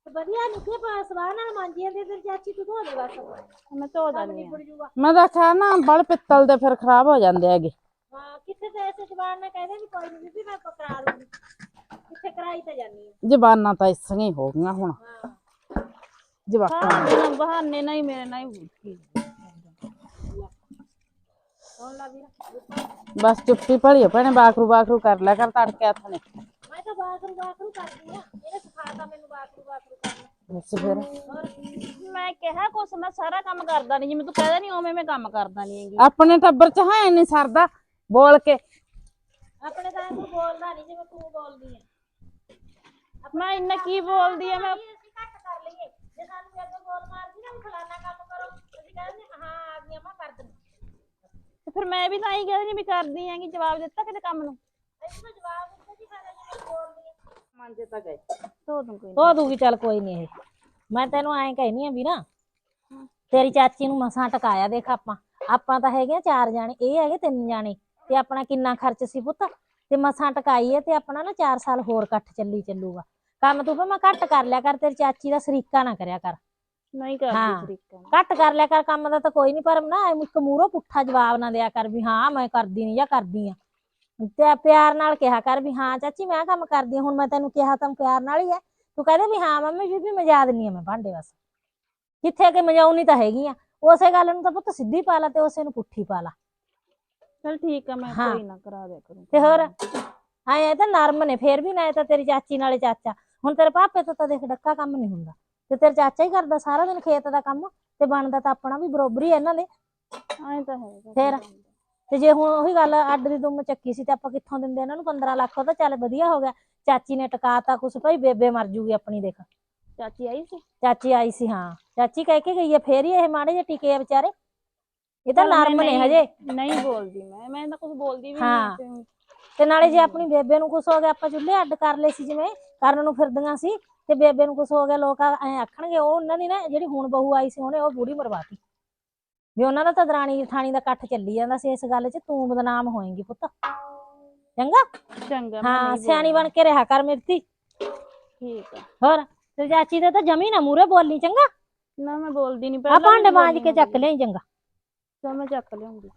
ਤੇ ਵਧੀਆ ਨਿੱਕੇ ਪਾ ਸਵਾਹ ਨਾਲ ਮਾਂਜੀਆਂ ਦੇ ਫਿਰ ਚਾਚੀ ਤੂੰ ਧੋ ਦੇ ਬਸ। ਮੈਂ ਧੋ ਦਿੰਦੀ ਨਿਬੜ ਜੂਗਾ। ਮੈਂ ਤਾਂ ਕਿਹਾ ਨਾ ਬਲ ਪਿੱਤਲ ਦੇ ਫਿਰ ਖਰਾਬ ਹੋ ਜਾਂਦੇ ਹੈਗੇ। ਹਾਂ ਕਿੱਥੇ ਤੇ ਐਸੇ ਜਵਾਨ ਨੇ ਕਹਿੰਦੇ ਵੀ ਕੋਈ ਨਹੀਂ ਬੀਬੀ ਮੈਂ ਕਰਾ ਦੂੰਗੀ ਕਿੱਥੇ ਕਰਾਈ ਤਾਂ ਜਾਨੀ ਆ। ਜ਼ਬਾਨਾਂ ਤਾਂ ਇਸਾਂ ਹੀ ਹੋ ਗਈਆਂ ਹੁਣ। ਹਾਂ। ਜਵਾਕਾਂ ਸਾਰਾ ਦਿਨ ਬਹਾਨੇ ਨਾਲ ਹੀ ਮੇਰੇ ਨਾਲ ਹੀ ਉੱਠੀ ਹੁਣ ਲਾ ਵੀਰ ਬਸ ਚੁੱਪੀ ਭਲੀ ਭੈਣੇ ਬਾਖਰੂ ਬਾਖਰੂ ਕਰ ਲਿਆ ਕਰ ਤੜਕੇ ਹੱਥ ਨੇ ਮੈਂ ਤਾਂ ਬਾਥਰੂਮ ਬਾਥਰੂਮ ਕਰਦੀ ਆ ਇਹਨੇ ਸਿਖਾਤਾ ਮੈਨੂੰ ਬਾਥਰੂਮ ਬਾਥਰੂਮ ਕਰਨਾ ਬਸ ਫਿਰ ਮੈਂ ਕਿਹਾ ਕੁਛ ਮੈਂ ਸਾਰਾ ਕੰਮ ਕਰਦਾ ਨਹੀਂ ਜਿਵੇਂ ਤੂੰ ਕਹਿੰਦਾ ਨਹੀਂ ਉਵੇਂ ਮੈਂ ਕੰਮ ਕਰਦਾ ਨਹੀਂ ਹੈਗੀ ਆਪਣੇ ਟੱਬਰ ਚ ਹੈ ਨਹੀਂ ਸਰਦਾ ਬੋਲ ਕੇ ਆਪਣੇ ਤਾਂ ਤੂੰ ਬੋਲਦਾ ਨਹੀਂ ਜਿਵੇਂ ਤੂੰ ਬੋਲਦੀ ਆ ਮੈਂ ਇੰਨਾ ਕੀ ਬੋਲਦੀ ਆ ਮੈਂ ਅਸੀਂ ਘੱਟ ਕਰ ਲਈਏ ਜੇ ਸਾਨੂੰ ਵੀ ਅੱਗੇ ਬੋਲ ਮਾਰਦੀ ਨਾ ਵੀ ਫਲਾਨਾ ਕੰਮ ਕਰੋ ਅਸੀਂ ਕਹਿੰਦੇ ਹਾਂ ਆ ਗਈਆਂ ਮੈਂ ਕਰ ਦਿੰਦੀ ਤੇ ਫਿਰ ਮੈਂ ਵੀ ਤਾਂ ਹੀ ਕਹਿੰਦੀ ਵੀ ਕਰਦੀ ਹੈਗੀ ਜਵਾਬ ਦਿੱਤਾ ਕਿਤੇ ਕੰਮ ਨੂੰ ਅਸੀਂ ਤਾਂ ਜਵਾਬ ਦਿੱਤਾ ਜੀ ਖਾਣਾ ਜਿਵੇਂ ਬੋਲਦੀ ਆ ਮਾਂਜੇ ਤਾਂ ਗਏ ਧੋ ਦੂੰ ਕੋਈ ਧੋ ਦੂਗੀ ਚੱਲ ਕੋਈ ਨਹੀਂ ਇਹ ਮੈਂ ਤੈਨੂੰ ਐਂ ਕਹਿਨੀ ਆ ਵੀ ਨਾ ਤੇਰੀ ਚਾਚੀ ਨੂੰ ਮਸਾਂ ਟਕਾਇਆ ਦੇਖ ਆਪਾਂ ਆਪਾਂ ਤਾਂ ਹੈਗੇ ਆ ਚਾਰ ਜਾਣੇ ਇਹ ਹੈਗੇ ਤਿੰਨ ਜਾਣੇ ਤੇ ਆਪਣਾ ਕਿੰਨਾ ਖਰਚ ਸੀ ਪੁੱਤ ਤੇ ਮਸਾਂ ਟਕਾਈ ਹੈ ਤੇ ਆਪਣਾ ਨਾ 4 ਸਾਲ ਹੋਰ ਇਕੱਠ ਚੱਲੀ ਚੱਲੂਗਾ ਕੰਮ ਤੂੰ ਭਾਵੇਂ ਘੱਟ ਕਰ ਲਿਆ ਕਰ ਤੇਰੀ ਚਾਚੀ ਦਾ ਸਰੀਕਾ ਨਾ ਕਰਿਆ ਕਰ। ਨਹੀਂ ਹਾਂ। ਕਰਦੀ ਤਰੀਕਾ ਨਾਲ। ਘੱਟ ਕਰ ਲਿਆ ਕਰ ਕੰਮ ਦਾ ਤਾਂ ਕੋਈ ਨਹੀਂ ਪਰ ਨਾ ਇੱਕ ਮੂਹਰੋਂ ਪੁੱਠਾ ਜਵਾਬ ਨਾ ਦਿਆ ਕਰ ਵੀ ਹਾਂ ਮੈਂ ਕਰਦੀ ਨਹੀਂ ਜਾਂ ਕਰਦੀ ਆ। ਤੇ ਪਿਆਰ ਨਾਲ ਕਿਹਾ ਕਰ ਵੀ ਹਾਂ ਚਾਚੀ ਮੈਂ ਕੰਮ ਕਰਦੀ ਹਾਂ ਹੁਣ ਮੈਂ ਤੈਨੂੰ ਕਿਹਾ ਤਾਂ ਪਿਆਰ ਨਾਲ ਹੀ ਹੈ ਤੂੰ ਕਹਦੇ ਵੀ ਹਾਂ ਮੰਮੀ ਬੀਬੀ ਮਜਾ ਦਿੰਨੀ ਆ ਮੈਂ ਭਾਂਡੇ ਬਸ ਕਿੱਥੇ ਕਿ ਮਜਾਉਣੀ ਤਾਂ ਹੈਗੀ ਆ। ਉਸੇ ਗੱਲ ਨੂੰ ਤਾਂ ਪੁੱਤ ਸਿੱਧੀ ਪਾ ਲਾ ਤੇ ਉਸੇ ਨੂੰ ਪੁੱਠੀ ਪਾ ਲਾ। ਚੱਲ ਠੀਕ ਆ ਮੈਂ ਹਾਂ। ਕੋਈ ਨਾ ਕਰਾ ਦਿਆ ਕਰੂੰ। ਤੇ ਹੋਰ? ਆਏ ਇਹ ਤਾਂ ਨਰਮ ਨੇ ਫੇਰ ਵੀ ਨਾ ਇਹ ਤਾਂ ਤੇਰੀ ਚਾਚੀ ਨਾਲੇ ਚਾਚਾ। ਹੁਣ ਤੇਰੇ ਪਾਪੇ ਤੋਂ ਤਾਂ ਦੇਖ ਡੱਕਾ ਕੰਮ ਨਹੀਂ ਹੁੰਦਾ। ਤੇ ਤੇਰਾ ਚਾਚਾ ਹੀ ਕਰਦਾ ਸਾਰਾ ਦਿਨ ਖੇਤ ਦਾ ਕੰਮ ਤੇ ਬਣਦਾ ਤਾਂ ਆਪਣਾ ਵੀ ਬਰੋਬਰ ਹੀ ਹੈ ਇਹਨਾਂ ਦੇ। ਐਂ ਤਾਂ ਹੈਗਾ ਫੇਰ? ਤੇ ਜੇ ਹੁਣ ਉਹੀ ਗੱਲ ਅੱਡ ਦੀ ਦੁੰਮ ਚੱਕੀ ਸੀ ਤੇ ਆਪਾਂ ਕਿੱਥੋਂ ਦਿੰਦੇ ਇਹਨਾਂ ਨੂੰ? 15 ਲੱਖ ਉਹ ਤਾਂ ਚੱਲ ਵਧੀਆ ਹੋ ਗਿਆ। ਚਾਚੀ ਨੇ ਟਕਾਤਾ ਕੁਛ ਭਾਈ ਬੇਬੇ ਮਰ ਜੂਗੀ ਆਪਣੀ ਦੇਖ। ਚਾਚੀ ਆਈ ਸੀ? ਚਾਚੀ ਆਈ ਸੀ ਹਾਂ। ਚਾਚੀ ਕਹਿ ਕੇ ਗਈ ਹੈ ਫੇਰ ਹੀ ਇਹ ਮਾੜੇ ਜਿਹੇ ਟਿਕੇ ਆ ਵਿਚਾਰੇ। ਇਹ ਤਾਂ ਚੱਲ ਮੈਂ ਨਰਮ ਨੇ ਨਹੀਂ- ਹਜੇ। ਨਹੀਂ ਬੋਲਦੀ ਮੈਂ। ਮੈਂ ਤਾਂ ਕੁਝ ਬੋਲਦੀ ਵੀ ਹਾਂ। ਨਹੀਂ ਤੇ ਨਾਲੇ ਜੇ ਆਪਣੀ ਬੇਬੇ ਨੂੰ ਕੁਛ ਹੋ ਗਿਆ ਆਪਾਂ ਚੁੱਲ੍ਹੇ ਅੱਡ ਕਰ ਲਏ ਸੀ ਜਿਵੇਂ। ਕਰਨ ਨੂੰ ਫਿਰਦੀਆਂ ਸੀ ਤੇ ਬੇਬੇ ਨੂੰ ਕੁਛ ਹੋ ਗਿਆ ਲੋਕ ਐ ਆਖਣਗੇ ਉਹ ਉਹਨਾਂ ਦੀ ਨਾ ਜਿਹੜੀ ਹੁਣ ਬਹੂ ਆਈ ਸੀ ਉਹਨੇ ਉਹ ਬੁੜੀ ਮਰਵਾਤੀ। ਵੀ ਉਹਨਾਂ ਦਾ ਤਾਂ ਦਰਾਣੀ ਜਠਾਣੀ ਦਾ ਇਕੱਠ ਚੱਲੀ ਜਾਂਦਾ ਸੀ ਇਸ ਗੱਲ 'ਚ ਤੂੰ ਬਦਨਾਮ ਹੋਏਂਗੀ ਪੁੱਤ। ਚੰਗਾ? ਚੰਗਾ ਮੈਂ ਹਾਂ ਨਹੀਂ ਸਿਆਣੀ ਬਣ ਕੇ ਰਿਹਾ ਕਰ ਮੇਰੀ ਧੀ ਠੀਕ ਆ। ਹੋਰ ਤੇ ਚਾਚੀ ਦੇ ਤਾਂ ਜਮੀ ਨਾ ਮੂਰੇ ਬੋਲਣੀ ਚੰਗਾ? ਨਾ ਮੈਂ ਬੋਲਦੀ ਨਹੀਂ ਆ ਭਾਂਡੇ ਮਾਂਜ ਕੇ ਚੱਕ ਲਿਆਈ ਚੰਗਾ। ਚੱਲ ਮੈਂ ਚੱਕ ਲਿਆਉਂਗੀ